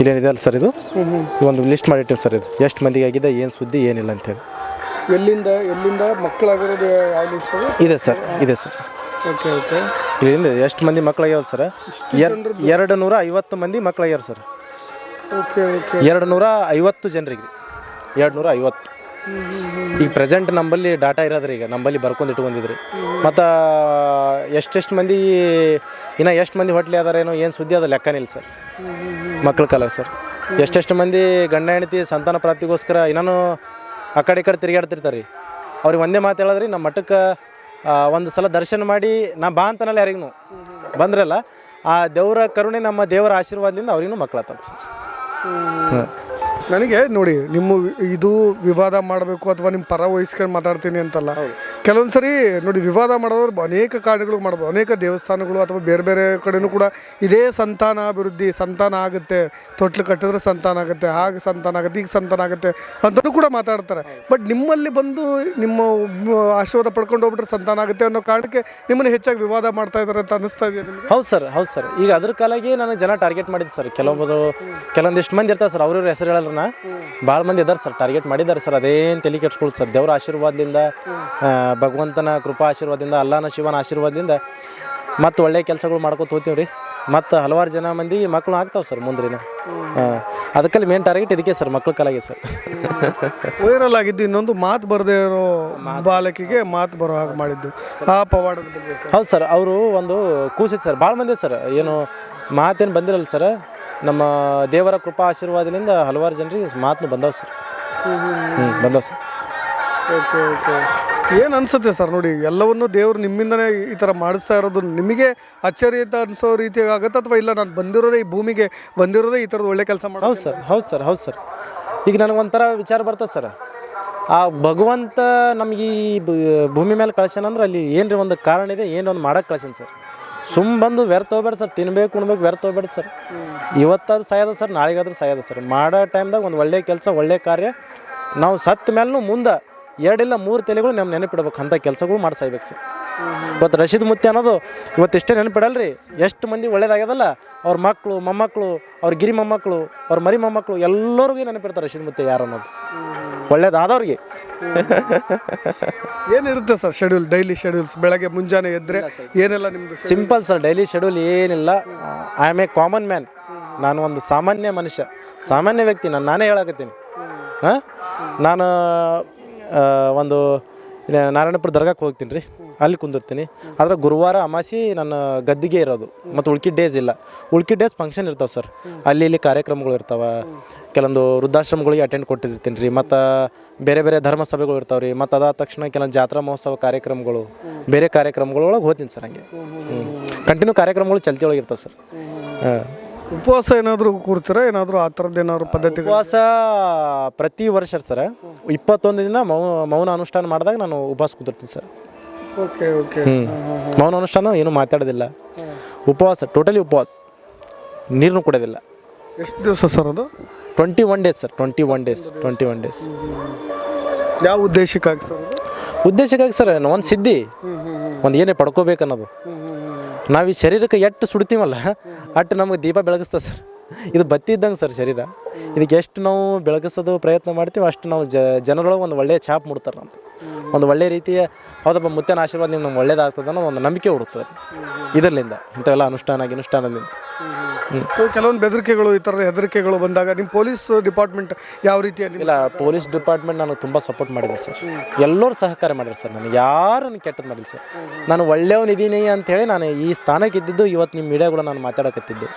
ಇಲ್ಲೇನಿದೆ ಅಲ್ಲ ಸರ್ ಇದು? ಒಂದು ಲಿಸ್ಟ್ ಮಾಡಿಟ್ಟಿವಿ ಸರ್ ಇದು. ಎಷ್ಟು ಮಂದಿಗೆ ಆಗಿದೆ ಏನು ಸುದ್ದಿ ಏನಿಲ್ಲ ಅಂತೇಳಿ ಎಲ್ಲಿಂದ ಎಲ್ಲಿಂದ ಮಕ್ಕಳಾಗಿರೋದು ಯಾವ ಲಿಸ್ಟ್ ಇದೆ ಸರ್ ಇದೆ ಸರ್. Okay okay. ಇಲ್ಲಿಂದ ಎಷ್ಟು ಮಂದಿ ಮಕ್ಕಳಾಗ್ಯಾವ ಸರ್? ಎರಡು ನೂರ ಐವತ್ತು ಮಂದಿ ಮಕ್ಕಳಾಗ್ಯಾರ ಸರ್. Okay okay. ಎರಡು ನೂರ ಐವತ್ತು ಜನರಿಗೆ ಎರಡು ನೂರ ಐವತ್ತು ಈಗ ಪ್ರೆಸೆಂಟ್ ನಂಬಲ್ಲಿ ಡಾಟಾ ಇರೋದ್ರಿ ಈಗ. ನಂಬಲ್ಲಿ ಬರ್ಕೊಂಡು ಇಟ್ಕೊಂಡಿದ್ರಿ. ಮತ್ತು ಎಷ್ಟೆಷ್ಟು ಮಂದಿ ಇನ್ನು ಎಷ್ಟು ಮಂದಿ ಹೊಟ್ಲಿ ಅದಾರೇನೋ ಏನು ಸುದ್ದಿ ಅದು ಲೆಕ್ಕನಿಲ್ಲ ಸರ್. ಮಕ್ಕಳ ಕಾಲ ಸರ್. ಎಷ್ಟೆಷ್ಟು ಮಂದಿ ಗಂಡ ಹೆಂಡತಿ ಸಂತಾನ ಪ್ರಾಪ್ತಿಗೋಸ್ಕರ ಇನ್ನೂ ಆ ಕಡೆ ಈ ಕಡೆ ತಿರುಗಾಡ್ತಿರ್ತಾರೆ. ರೀ ಅವ್ರಿಗೆ ಒಂದೇ ಮಾತು ಹೇಳೋದ್ರಿ, ನಮ್ಮ ಮಠಕ್ಕೆ ಒಂದು ಸಲ ದರ್ಶನ ಮಾಡಿ ನಾ ಬಾ ಅಂತನಲ್ಲ ಯಾರಿಗೂ. ಬಂದ್ರಲ್ಲ, ಆ ದೇವರ ಕರುಣೆ ನಮ್ಮ ದೇವರ ಆಶೀರ್ವಾದದಿಂದ ಅವ್ರಿಗೂ ಮಕ್ಕಳಾಗ್ತಾವೆ ಸರ್. ನನಗೆ ನೋಡಿ ನಿಮ್ಮ ಇದು ವಿವಾದ ಮಾಡಬೇಕು ಅಥವಾ ನಿಮ್ಮ ಪರ ವಹಿಸ್ಕೊಂಡು ಮಾತಾಡ್ತೀನಿ ಅಂತಲ್ಲ. ಕೆಲವೊಂದು ಸರಿ ನೋಡಿ ವಿವಾದ ಮಾಡೋದ್ರ ಅನೇಕ ಕಾರಣಗಳು ಮಾಡ್ಬೋದು ಅನೇಕ ದೇವಸ್ಥಾನಗಳು ಅಥವಾ ಬೇರೆ ಬೇರೆ ಕಡೆನೂ ಕೂಡ ಇದೇ ಸಂತಾನ ಅಭಿವೃದ್ಧಿ ಸಂತಾನ ಆಗುತ್ತೆ. ತೊಟ್ಲು ಕಟ್ಟಿದ್ರೆ ಸಂತಾನ ಆಗುತ್ತೆ ಹಾಗೆ ಸಂತಾನ ಆಗುತ್ತೆ ಈಗ ಸಂತಾನ ಆಗುತ್ತೆ ಅಂತಲೂ ಕೂಡ ಮಾತಾಡ್ತಾರೆ. ಬಟ್ ನಿಮ್ಮಲ್ಲಿ ಬಂದು ನಿಮ್ಮ ಆಶೀರ್ವಾದ ಪಡ್ಕೊಂಡು ಹೋಗ್ಬಿಟ್ರೆ ಸಂತಾನ ಆಗುತ್ತೆ ಅನ್ನೋ ಕಾರಣಕ್ಕೆ ನಿಮ್ಮನ್ನು ಹೆಚ್ಚಾಗಿ ವಿವಾದ ಮಾಡ್ತಾ ಇದ್ದಾರೆ ಅಂತ ಅನಿಸ್ತಾ ಇದೆಯಾ ನಿಮಗೆ? ಹೌದು ಸರ್ ಹೌದು ಸರ್. ಈಗ ಅದ್ರ ಕಾಲಾಗಿ ನನಗೆ ಜನ ಟಾರ್ಗೆಟ್ ಮಾಡಿದ್ದು ಸರ್. ಕೆಲವೊಬ್ಬರು ಕೆಲವೊಂದಿಷ್ಟು ಮಂದಿ ಇರ್ತಾರೆ ಸರ್. ಅವ್ರವ್ರ ಹೆಸರು ಹೇಳಲ್ಲ ಭಾಳ ಮಂದಿ ಇದಾರೆ ಸರ್ ಟಾರ್ಗೆಟ್ ಮಾಡಿದ್ದಾರೆ ಸರ್. ಅದೇನು ತಲೆ ಕೆಡ್ಸ್ಕೊಳ್ಳಿ ಸರ್. ದೇವರ ಆಶೀರ್ವಾದದಿಂದ ಭಗವಂತನ ಕೃಪಾ ಆಶೀರ್ವಾದದಿಂದ ಅಲ್ಲನ ಶಿವನ ಆಶೀರ್ವಾದದಿಂದ ಮತ್ತು ಒಳ್ಳೆಯ ಕೆಲಸಗಳು ಮಾಡ್ಕೊತ ಹೋಗ್ತೀವಿ ರೀ ಮತ್ತು ಹಲವಾರು ಜನ ಮಂದಿ ಮಕ್ಕಳು ಆಗ್ತಾವೆ ಸರ್ ಮುಂದ್ರಿನ. ಅದಕ್ಕಲ್ಲಿ ಮೇನ್ ಟಾರ್ಗೆಟ್ ಇದಕ್ಕೆ ಸರ್ ಮಕ್ಳ ಕಲಾಗೆ ಸರ್. ವೈರಲ್ ಆಗಿದ್ದು ಇನ್ನೊಂದು ಮಾತು ಬರದೇ ಇರೋ ಬಾಲಕಿಗೆ ಮಾತು ಬರೋ ಹಾಗೆ ಮಾಡಿದ್ದು. ಆ ಪವಾಡದ ಬಗ್ಗೆ ಸರ್. ಹೌದು ಸರ್ ಅವರು ಒಂದು ಕೂಸಿತ್ತು ಸರ್. ಭಾಳ ಮಂದಿ ಸರ್ ಏನು ಮಾತೇನು ಬಂದಿರಲ್ಲ ಸರ್. ನಮ್ಮ ದೇವರ ಕೃಪಾ ಆಶೀರ್ವಾದದಿಂದ ಹಲವಾರು ಜನರಿಗೆ ಮಾತನ್ನು ಬಂದವು ಸರ್. ಹ್ಞೂ ಬಂದವು ಸರ್. Okay okay. ಏನು ಅನ್ಸುತ್ತೆ ಸರ್ ನೋಡಿ ಎಲ್ಲವನ್ನು ದೇವರು ನಿಮ್ಮಿಂದನೇ ಈ ಥರ ಮಾಡಿಸ್ತಾ ಇರೋದು ನಿಮಗೆ ಅಚ್ಚರಿ ಅಂತ ಅನ್ಸೋ ರೀತಿಯಾಗಿ ಆಗುತ್ತೆ ಅಥವಾ ಇಲ್ಲ ನಾನು ಬಂದಿರೋದೇ ಈ ಭೂಮಿಗೆ ಬಂದಿರೋದೇ ಈ ಥರದ್ದು ಒಳ್ಳೆ ಕೆಲಸ ಮಾಡಿ ಹೌದು ಸರ್ ಹೌದು ಸರ್ ಹೌದು ಸರ್. ಈಗ ನನಗೆ ಒಂಥರ ವಿಚಾರ ಬರ್ತದೆ ಸರ್. ಆ ಭಗವಂತ ನಮಗೆ ಈ ಭೂಮಿ ಮೇಲೆ ಕಳ್ಸ್ಯಾನಂದ್ರೆ ಅಲ್ಲಿ ಏನ್ರಿ ಒಂದು ಕಾರಣ ಇದೆ ಏನೋ ಒಂದು ಮಾಡಕ್ಕೆ ಕಳ್ಸ್ಯಾನ ಸರ್. ಸುಮ್ ಬಂದು ವ್ಯರ್ಥ ಹೋಗ್ಬೇಡ ಸರ್. ತಿನ್ಬೇಕು, ಉಣ್ಬೇಕು, ವ್ಯರ್ಥ ಹೋಗ್ಬೇಡ ಸರ್. ಇವತ್ತಾದ್ರು ಸಾಯದ ಸರ್, ನಾಳೆಗಾದ್ರೂ ಸಾಯದ ಸರ್. ಮಾಡೋ ಟೈಮ್ದಾಗ ಒಂದು ಒಳ್ಳೆ ಕೆಲಸ, ಒಳ್ಳೆ ಕಾರ್ಯ. ನಾವು ಸತ್ತ ಮೇಲೂ ಮುಂದೆ ಎರಡಿಲ್ಲ ಮೂರು ತಲೆಗಳು ನಮ್ಮ ನೆನಪಿಡ್ಬೇಕು. ಅಂಥ ಕೆಲಸಗಳು ಮಾಡಿ ಸರ್. ಇವತ್ತು ರಶೀದ್ ಮುತ್ತಿ ಅನ್ನೋದು ಇವತ್ತು ಇಷ್ಟೇ ನೆನಪಿಡಲ್ರಿ. ಎಷ್ಟು ಮಂದಿ ಒಳ್ಳೇದಾಗ್ಯದಲ್ಲ ಅವ್ರ ಮಕ್ಕಳು ಮೊಮ್ಮಕ್ಕಳು ಅವ್ರ ಗಿರಿ ಮೊಮ್ಮಕ್ಕಳು ಅವ್ರ ಮರಿ ಮೊಮ್ಮಕ್ಕಳು ಎಲ್ಲರಿಗೂ ನೆನಪಿರ್ತಾರೆ ರಶೀದ್ ಮುತ್ತಿ ಯಾರು ಅನ್ನೋದು. ಒಳ್ಳೇದಾದವ್ರಿಗೆ. ಏನಿರುತ್ತೆ ಸರ್ ಶೆಡ್ಯೂಲ್ ಡೈಲಿ ಶೆಡ್ಯೂಲ್ಸ್ ಬೆಳಗ್ಗೆ ಮುಂಜಾನೆ ಎದ್ರೆ ಏನೆಲ್ಲ ನಿಮ್ದು ಸಿಂಪಲ್ ಸರ್ ಡೈಲಿ ಶೆಡ್ಯೂಲ್ ಏನಿಲ್ಲ. I am a common man ನಾನು ಒಂದು ಸಾಮಾನ್ಯ ಮನುಷ್ಯ. ಸಾಮಾನ್ಯ ವ್ಯಕ್ತಿ ನಾನು ನಾನೇ ಹೇಳಕತ್ತೀನಿ. ಹಾಂ ನಾನು ಆ, ಒಂದು ನಾರಾಯಣಪುರ ದರ್ಗಾಕ್ಕೆ ಹೋಗ್ತೀನಿ ರೀ. ಅಲ್ಲಿ ಕುಂದಿರ್ತೀನಿ. ಆದರೆ ಗುರುವಾರ ಅಮಾಸಿ ನನ್ನ ಗದ್ದಿಗೆ ಇರೋದು. ಮತ್ತು ಉಳ್ಕಿ ಡೇಸ್ ಇಲ್ಲ. ಉಳ್ಕಿ ಡೇಸ್ ಫಂಕ್ಷನ್ ಇರ್ತಾವೆ ಸರ್. ಅಲ್ಲಿ ಇಲ್ಲಿ ಕಾರ್ಯಕ್ರಮಗಳು ಇರ್ತಾವೆ. ಕೆಲವೊಂದು ವೃದ್ಧಾಶ್ರಮಗಳಿಗೆ ಅಟೆಂಡ್ ಕೊಟ್ಟಿರ್ತೀನಿ ರೀ. ಮತ್ತು ಬೇರೆ ಬೇರೆ ಧರ್ಮ ಸಭೆಗಳು ಇರ್ತಾವೆ ರೀ. ಮತ್ತು ಅದಾದ ತಕ್ಷಣ ಕೆಲವೊಂದು ಜಾತ್ರಾ ಮಹೋತ್ಸವ ಕಾರ್ಯಕ್ರಮಗಳು ಬೇರೆ ಕಾರ್ಯಕ್ರಮಗಳೊಳಗೆ ಹೋಗ್ತೀನಿ ಸರ್ ಹಂಗೆ. ಕಂಟಿನ್ಯೂ ಕಾರ್ಯಕ್ರಮಗಳು ಚಲ್ತಿ ಒಳಗೆ ಇರ್ತಾವೆ ಸರ್. ಹಾಂ. ಉಪವಾಸ ಏನಾದರೂ ಕೂರ್ತೀರಾ ಏನಾದರೂ ಆ ಥರದ್ದು ಏನಾದರೂ ಪದ್ಧತಿ ಉಪವಾಸ ಪ್ರತಿ ವರ್ಷ ಸರ್. ಇಪ್ಪತ್ತೊಂದು ದಿನ ಮೌ ಮೌನ ಅನುಷ್ಠಾನ ಮಾಡಿದಾಗ ನಾನು ಉಪವಾಸ ಕೂತಿರ್ತೀನಿ ಸರ್. Okay okay. ಹ್ಞೂ ಮೌನ ಅನುಷ್ಠಾನ ಏನು ಮಾತಾಡೋದಿಲ್ಲ. ಉಪವಾಸ ಟೋಟಲಿ ಉಪವಾಸ. ನೀರನ್ನು ಕುಡೋದಿಲ್ಲ ಎಷ್ಟು ದಿವಸ ಸರ್ ಅದು? Twenty one days sir twenty one days twenty one days ಯಾವ ಉದ್ದೇಶಕ್ಕಾಗಿ ಸರ್ ಉದ್ದೇಶಕ್ಕಾಗಿ ಸರ್ ಒಂದು ಸಿದ್ಧಿ. ಒಂದು ಏನೇ ಪಡ್ಕೋಬೇಕನ್ನೋದು. ನಾವು ಈ ಶರೀರಕ್ಕೆ ಎಷ್ಟು ಸುಡ್ತೀವಲ್ಲ ಅಟ್ಟು ನಮಗೆ ದೀಪ ಬೆಳಗಿಸ್ತದೆ ಸರ್. ಇದು ಬತ್ತಿದ್ದಂಗೆ ಸರ್ ಶರೀರ. ಇದಕ್ಕೆ ಎಷ್ಟು ನಾವು ಬೆಳಗಿಸೋದು ಪ್ರಯತ್ನ ಮಾಡ್ತೀವಿ ಅಷ್ಟು ನಾವು ಜ ಜನರೊಳಗೆ ಒಂದು ಒಳ್ಳೆಯ ಛಾಪ್ ಮುಡ್ತಾರೆ ಅಂತ ಒಂದು ಒಳ್ಳೆಯ ರೀತಿಯ ಹೌದಪ್ಪ ಮುತ್ತಿನ ಆಶೀರ್ವಾದ್ ನಮ್ಗೆ ಒಳ್ಳೇದಾಗ್ತದೆ ಅನ್ನೋ ಒಂದು ನಂಬಿಕೆ ಹುಡುಕ್ತದೆ. ಇದರಲ್ಲಿಂದ ಇಂಥವೆಲ್ಲ ಅನುಷ್ಠಾನ ಅನುಷ್ಠಾನದಿಂದ. ಹ್ಞೂ ಕೆಲವೊಂದು ಬೆದರಿಕೆಗಳು ಈ ಥರದ ಹೆದರಿಕೆಗಳು ಬಂದಾಗ ನಿಮ್ಮ ಪೊಲೀಸ್ ಡಿಪಾರ್ಟ್ಮೆಂಟ್ ಯಾವ ರೀತಿಯ ನಿಮ್ಮ ಇಲ್ಲ ಪೊಲೀಸ್ ಡಿಪಾರ್ಟ್ಮೆಂಟ್ ನನಗೆ ತುಂಬ ಸಪೋರ್ಟ್ ಮಾಡಿದೆ ಸರ್. ಎಲ್ಲರೂ ಸಹಕಾರ ಮಾಡಿದ್ರು ಸರ್ ನನಗೆ. ಯಾರು ಕೆಟ್ಟದ್ದು ಮಾಡಿಲ್ಲ ಸರ್. ನಾನು ಒಳ್ಳೆಯವನಿದ್ದೀನಿ ಹೇಳಿ ನಾನು ಈ ಸ್ಥಾನಕ್ಕೆ ಇದ್ದಿದ್ದು ಇವತ್ತು ನಿಮ್ಮ ಮೀಡಿಯಾಗಳು ನಾನು ಮಾತಾಡಕತ್ತಿದ್ದು.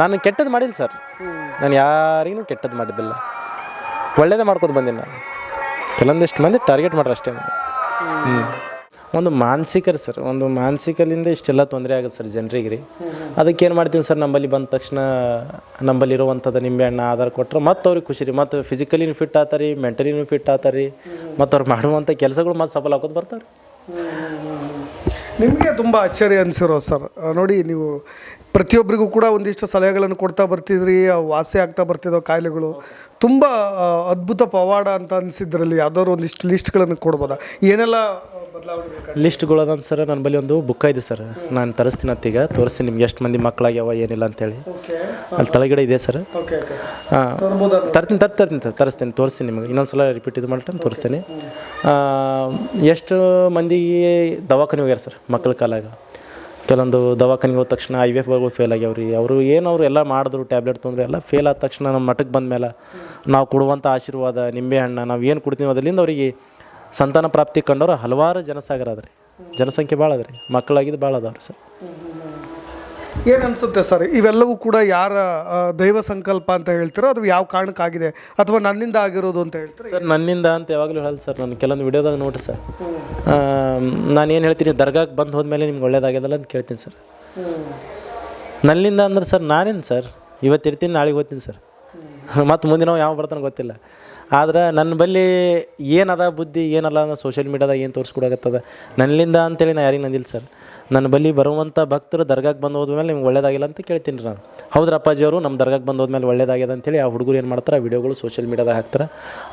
ನಾನು ಕೆಟ್ಟದ್ದು ಮಾಡಿಲ್ಲ ಸರ್. ನಾನು ಯಾರಿಗೂ ಕೆಟ್ಟದ್ದು ಮಾಡಿದ್ದಿಲ್ಲ. ಒಳ್ಳೇದೇ ಮಾಡ್ಕೊತ ಬಂದೀನಿ ನಾನು. ಕೆಲವೊಂದಿಷ್ಟು ಮಂದಿ ಟಾರ್ಗೆಟ್ ಮಾಡ್ರೆ ಅಷ್ಟೇ ಹ್ಞೂ ಒಂದು ಮಾನಸಿಕ ಸರ್. ಒಂದು ಮಾನಸಿಕಲಿಂದ ಇಷ್ಟೆಲ್ಲ ತೊಂದರೆ ಆಗುತ್ತೆ ಸರ್ ಜನರಿಗೆ ರೀ ಅದಕ್ಕೆ ಏನು ಮಾಡ್ತೀವಿ ಸರ್? ನಂಬಲ್ಲಿ ಬಂದ ತಕ್ಷಣ ನಂಬಲ್ಲಿ ಇರುವಂಥದ್ದು ನಿಂಬೆಹಣ್ಣು ಆಧಾರ ಕೊಟ್ಟರೆ ಮತ್ತು ಅವ್ರಿಗೆ ಖುಷಿ ರೀ. ಮತ್ತು ಫಿಸಿಕಲಿನೂ ಫಿಟ್ ಆತಾರಿ ಮೆಂಟಲಿನೂ ಫಿಟ್ ಆತಾರಿ. ಮತ್ತು ಅವ್ರು ಮಾಡುವಂಥ ಕೆಲಸಗಳು ಮತ್ತು ಸಫಲ ಹಾಕೋದು ಬರ್ತಾರೆ ನಿಮಗೆ ತುಂಬ ಆಶ್ಚರ್ಯ ಅನಿಸಿರೋ ಸರ್. ನೋಡಿ ನೀವು ಪ್ರತಿಯೊಬ್ಬರಿಗೂ ಕೂಡ ಒಂದಿಷ್ಟು ಸಲಹೆಗಳನ್ನು ಕೊಡ್ತಾ ಬರ್ತಿದ್ರಿ ವಾಸಿ ಆಗ್ತಾ ಬರ್ತಿದ್ದೋ ಕಾಯಿಲೆಗಳು. ತುಂಬ ಅದ್ಭುತ ಪವಾಡ ಅಂತ ಅನಿಸಿದ್ರಲ್ಲಿ ಯಾವ್ದಾದ್ರು ಒಂದಿಷ್ಟು ಲಿಸ್ಟ್ಗಳನ್ನು ಕೊಡ್ಬೋದಾ? ಏನೆಲ್ಲ ಬದಲಾವಣೆ ಲಿಸ್ಟ್ಗಳು ಅದಂತ ಸರ್ ನನ್ನ ಬಳಿ ಒಂದು ಬುಕ್ ಇದೆ ಸರ್. ನಾನು ತರಿಸ್ತೀನಿ ಅತ್ತೀಗ. ಈಗ ತೋರಿಸ್ತೀನಿ ನಿಮ್ಗೆ ಎಷ್ಟು ಮಂದಿ ಮಕ್ಕಳಾಗ್ಯಾವ ಏನಿಲ್ಲ ಅಂತೇಳಿ. ಅಲ್ಲಿ ತಳಗಡೆ ಇದೆ ಸರ್. ಹಾಂ ತರ್ತೀನಿ ತರ್ ತರ್ತೀನಿ ಸರ್. ತರಿಸ್ತೀನಿ ತೋರಿಸ್ತೀನಿ ನಿಮಗೆ. ಇನ್ನೊಂದು ಸಲ ರಿಪೀಟ್ ಇದು ಮಾಡ್ಕೊಂಡು ತೋರಿಸ್ತೀನಿ. ಎಷ್ಟು ಮಂದಿಗೆ ದವಾಖಾನೆ ಹೋಗ್ಯಾರ ಸರ್ ಮಕ್ಕಳ ಕಾಲಾಗ? ಕೆಲವೊಂದು ದವಾಖಾನೆಗೆ ಹೋದ ತಕ್ಷಣ ಐ ವಿ ಎಫ್ಗಳು ಫೇಲ್ ಆಗ್ಯಾವ್ರಿ ಅವರು ಏನು ಅವರು ಎಲ್ಲ ಮಾಡಿದ್ರು ಟ್ಯಾಬ್ಲೆಟ್ ತೊಂದರೆ ಎಲ್ಲ ಫೇಲ್ ಆದ ತಕ್ಷಣ ನಮ್ಮ ಮಠಕ್ಕೆ ಬಂದ ಮೇಲೆ ನಾವು ಕೊಡುವಂಥ ಆಶೀರ್ವಾದ, ನಿಂಬೆ ಹಣ್ಣು ನಾವು ಏನು ಕೊಡ್ತೀವಿ ಅದರಿಂದ ಅವರಿಗೆ ಸಂತಾನ ಪ್ರಾಪ್ತಿ ಕಂಡವರು ಹಲವಾರು ಜನಸಾಗರ ಅದ ರೀ ಜನಸಂಖ್ಯೆ ಭಾಳ ಅದ ರೀ ಮಕ್ಕಳಾಗಿದ್ದು ಭಾಳ ಅದಾವ್ರಿ ಸರ್. ಏನು ಅನ್ಸುತ್ತೆ ಸರ್? ಇವೆಲ್ಲವೂ ಕೂಡ ಯಾರ ದೈವ ಸಂಕಲ್ಪ ಅಂತ ಹೇಳ್ತೀರೋ ಅದು ಯಾವ ಕಾರಣಕ್ಕಾಗಿದೆ? ಅಥವಾ ನನ್ನಿಂದ ಆಗಿರೋದು ಅಂತ ಹೇಳ್ತೀರಾ? ಸರ್, ನನ್ನಿಂದ ಅಂತ ಯಾವಾಗಲೂ ಹೇಳಲ್ಲ ಸರ್. ನಾನು ಕೆಲವೊಂದು ವಿಡಿಯೋದಾಗ ನೋಡ್ರಿ ಸರ್. ನಾನು ಏನು ಹೇಳ್ತೀನಿ, ದರ್ಗಾಕ್ಕೆ ಬಂದು ಹೋದ್ಮೇಲೆ ನಿಮ್ಗೆ ಒಳ್ಳೇದಾಗ್ಯದಲ್ಲ ಅಂತ ಕೇಳ್ತೀನಿ ಸರ್. ನನ್ನಿಂದ ಅಂದ್ರೆ ಸರ್, ನಾನೇನು ಸರ್? ಇವತ್ತು ಇರ್ತೀನಿ, ನಾಳೆಗೆ ಹೋಗ್ತೀನಿ ಸರ್. ಮತ್ತು ಮುಂದಿನ ಯಾವ ಬರ್ತಾನೆ ಗೊತ್ತಿಲ್ಲ. ಆದ್ರೆ ನನ್ನ ಬಳಿ ಏನದ ಬುದ್ಧಿ, ಏನಲ್ಲ ಅನ್ನೋ ಸೋಷಿಯಲ್ ಮೀಡ್ಯಾದಾಗ ಏನು ತೋರಿಸ್ಕೊಡಾಗತ್ತದ ನನ್ನಿಂದ ಅಂತೇಳಿ ನಾ ಯಾರಿಗೆ ನಂದಿಲ್ಲ ಸರ್. ನನ್ನ ಬಳಿ ಬರುವಂಥ ಭಕ್ತರು ದರ್ಗಾಕ್ಕೆ ಬಂದು ಹೋದ್ಮೇಲೆ ನಿಮ್ಗೆ ಒಳ್ಳೇದಾಗಿಲ್ಲ ಅಂತ ಕೇಳ್ತೀನಿ ರೀ ನಾನು. ಹೌದ್ರ ಅಪ್ಪಾಜಿಯವರು ನಮ್ಮ ದರ್ಗಾಕ್ಕೆ ಬಂದು ಹೋದ್ಮೇಲೆ ಒಳ್ಳೇದಾಗಿದೆ ಅಂತೇಳಿ ಆ ಹುಡುಗರು ಏನು ಮಾಡ್ತಾರೆ ಆ ವಿಡಿಯೋಗಳು ಸೋಷಿಯಲ್ ಮೀಡಿಯಾದಾಗ ಹಾಕ್ತಾರೆ.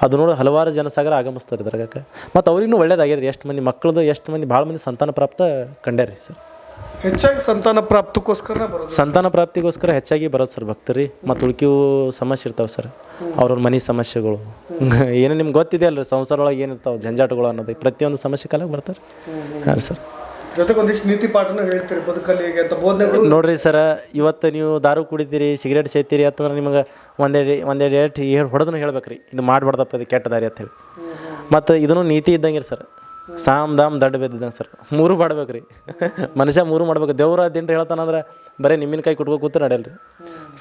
ಅದು ನೋಡಿ ಹಲವಾರು ಜನಸಾಗರ ಆಗಮಿಸ್ತಾರೆ ದರ್ಗಾಕ್ಕೆ. ಮತ್ತು ಅವ್ರಿಗೂ ಒಳ್ಳೇದಾಗ್ಯದ ಎಷ್ಟು ಮಂದಿ ಮಕ್ಕಳದು ಎಷ್ಟು ಮಂದಿ ಭಾಳ ಮಂದಿ ಸಂತಾನ ಪ್ರಾಪ್ತ ಕಂಡ್ಯಾರಿ ಸರ್. ಹೆಚ್ಚಾಗಿ ಸಂತಾನ ಪ್ರಾಪ್ತಿಗೋಸ್ಕರ ಸಂತಾನ ಪ್ರಾಪ್ತಿಗೋಸ್ಕರ ಹೆಚ್ಚಾಗಿ ಬರೋದು ಸರ್ ಭಕ್ತರಿ ಮತ್ತು ಉಳ್ಕಿವು ಸಮಸ್ಯೆ ಇರ್ತಾವೆ ಸರ್. ಅವ್ರವ್ರ ಮನೆ ಸಮಸ್ಯೆಗಳು. ಏನು ನಿಮ್ಗೆ ಗೊತ್ತಿದೆ ಅಲ್ರಿ ಸಂಸಾರ ಒಳಗೆ ಏನಿರ್ತಾವೆ ಜಂಜಾಟಗಳು ಅನ್ನೋದು ಪ್ರತಿಯೊಂದು ಸಮಸ್ಯೆ ಕಾಲಕ್ಕೆ ಬರ್ತಾರೆ ಹಾಂ ಸರ್. ಜೊತೆಗೆ ಒಂದಿಷ್ಟು ನೀತಿ ಪಾಠನೂ ಹೇಳ್ತೀರಿ ಬದುಕಲ್ಲಿ ಹೇಗೆ ಅಂತ ಬೋಧನೆಗಳು? ನೋಡ್ರಿ ಸರ್ ಇವತ್ತು ನೀವು ದಾರು ಕುಡಿತೀರಿ ಸಿಗರೇಟ್ ಸೇತೀರಿ ಅಂತಂದ್ರೆ ನಿಮಗೆ ಒಂದೆರಡು ಒಂದೆರಡು ಏಟ್ ಹೇಳಿ ಹೊಡೆದನು ಹೇಳ್ಬೇಕು ರೀ ಇದು ಮಾಡಬಾರ್ದಪ್ಪ ಇದು ಕೆಟ್ಟ ದಾರಿ ಅಂತ ಹೇಳಿ. ಮತ್ತು ಇದನ್ನು ನೀತಿ ಇದ್ದಂಗೆ ಸರ್. ಸಾಮ್ ದಾಮ್ ದಡ್ಡ ಬಿದ್ದಿದ್ದಂಗೆ ಸರ್. ಮೂರು ಮಾಡ್ಬೇಕು ರೀ ಮನುಷ್ಯ ಮೂರು ಮಾಡ್ಬೇಕು. ದೇವ್ರ ದಿನ ಹೇಳ್ತಾನಂದ್ರೆ ಬರೀ ನಿಮ್ಮಿನ ಕೈ ಕುಟ್ಕೋ ಕೂತು ನಡೆಯಲ್ಲ ರೀ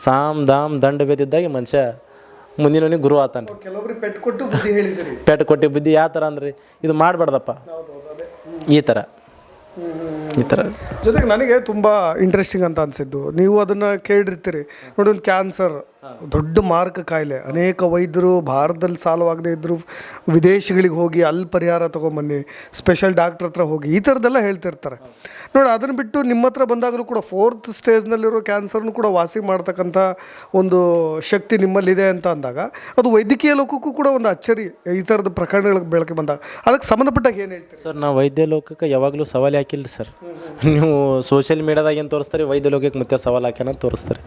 ಸಾಮ್ ದಾಮ್ ದಂಡ ಬಿದ್ದಿದ್ದಾಗೆ ಮನುಷ್ಯ ಮುಂದಿನವನಿಗೆ ಗುರು ಆತಾನೆ. ರೀ ಕೆಲವೊಬ್ರಿಗೆ ಪೆಟ್ಟು ಕೊಟ್ಟು ಬುದ್ಧಿ ಹೇಳಿದಿರಿ ಪೆಟ್ಟು ಕೊಟ್ಟು ಬುದ್ಧಿ ಯಾವ ಥರ ಅಂದ್ರಿ? ಇದು ಮಾಡಬಾರ್ದಪ್ಪ. ಈ ಥರ. ಈ ಥರ? ಜೊತೆಗೆ ನನಗೆ ತುಂಬ ಇಂಟ್ರೆಸ್ಟಿಂಗ್ ಅಂತ ಅನಿಸಿದ್ದು. ನೀವು ಅದನ್ನು ಕೇಳಿರ್ತೀರಿ. ನೋಡಿ ಒಂದು ಕ್ಯಾನ್ಸರ್ ದೊಡ್ಡ ಮಾರಕ ಕಾಯಿಲೆ. ಅನೇಕ ವೈದ್ಯರು ಭಾರತದಲ್ಲಿ ಸಾಲವಾಗದೇ ಇದ್ದರು ವಿದೇಶಗಳಿಗೆ ಹೋಗಿ ಅಲ್ಲಿ ಪರಿಹಾರ ತೊಗೊಂಬನ್ನಿ ಸ್ಪೆಷಲ್ ಡಾಕ್ಟ್ರ್ ಹತ್ರ ಹೋಗಿ, ಈ ಥರದ್ದೆಲ್ಲ ಹೇಳ್ತಿರ್ತಾರೆ. ನೋಡಿ, ಅದನ್ನು ಬಿಟ್ಟು ನಿಮ್ಮ ಹತ್ರ ಬಂದಾಗಲೂ ಕೂಡ ಫೋರ್ತ್ ಸ್ಟೇಜ್ನಲ್ಲಿರೋ ಕ್ಯಾನ್ಸರ್ನು ಕೂಡ ವಾಸಿ ಮಾಡ್ತಕ್ಕಂಥ ಒಂದು ಶಕ್ತಿ ನಿಮ್ಮಲ್ಲಿದೆ ಅಂತ ಅಂದಾಗ, ಅದು ವೈದ್ಯಕೀಯ ಲೋಕಕ್ಕೂ ಕೂಡ ಒಂದು ಅಚ್ಚರಿ ಈ ಥರದ ಪ್ರಕರಣಗಳಿಗೆ ಬೆಳಕಿಗೆ ಬಂದಾಗ ಅದಕ್ಕೆ ಸಂಬಂಧಪಟ್ಟಾಗ ಏನು ಹೇಳ್ತೀವಿ ಸರ್, ನಾವು ವೈದ್ಯ ಲೋಕಕ್ಕೆ ಯಾವಾಗಲೂ ಸವಾಲು ಹಾಕಿಲ್ಲ ಸರ್. ನೀವು ಸೋಷಿಯಲ್ ಮೀಡಿಯಾದಾಗ ಏನು ತೋರಿಸ್ತಾರೆ, ವೈದ್ಯ ಲೋಕಕ್ಕೆ ಮತ್ತೆ ಸವಾಲು ಹಾಕ್ಯಾನ ತೋರಿಸ್ತಾರೆ.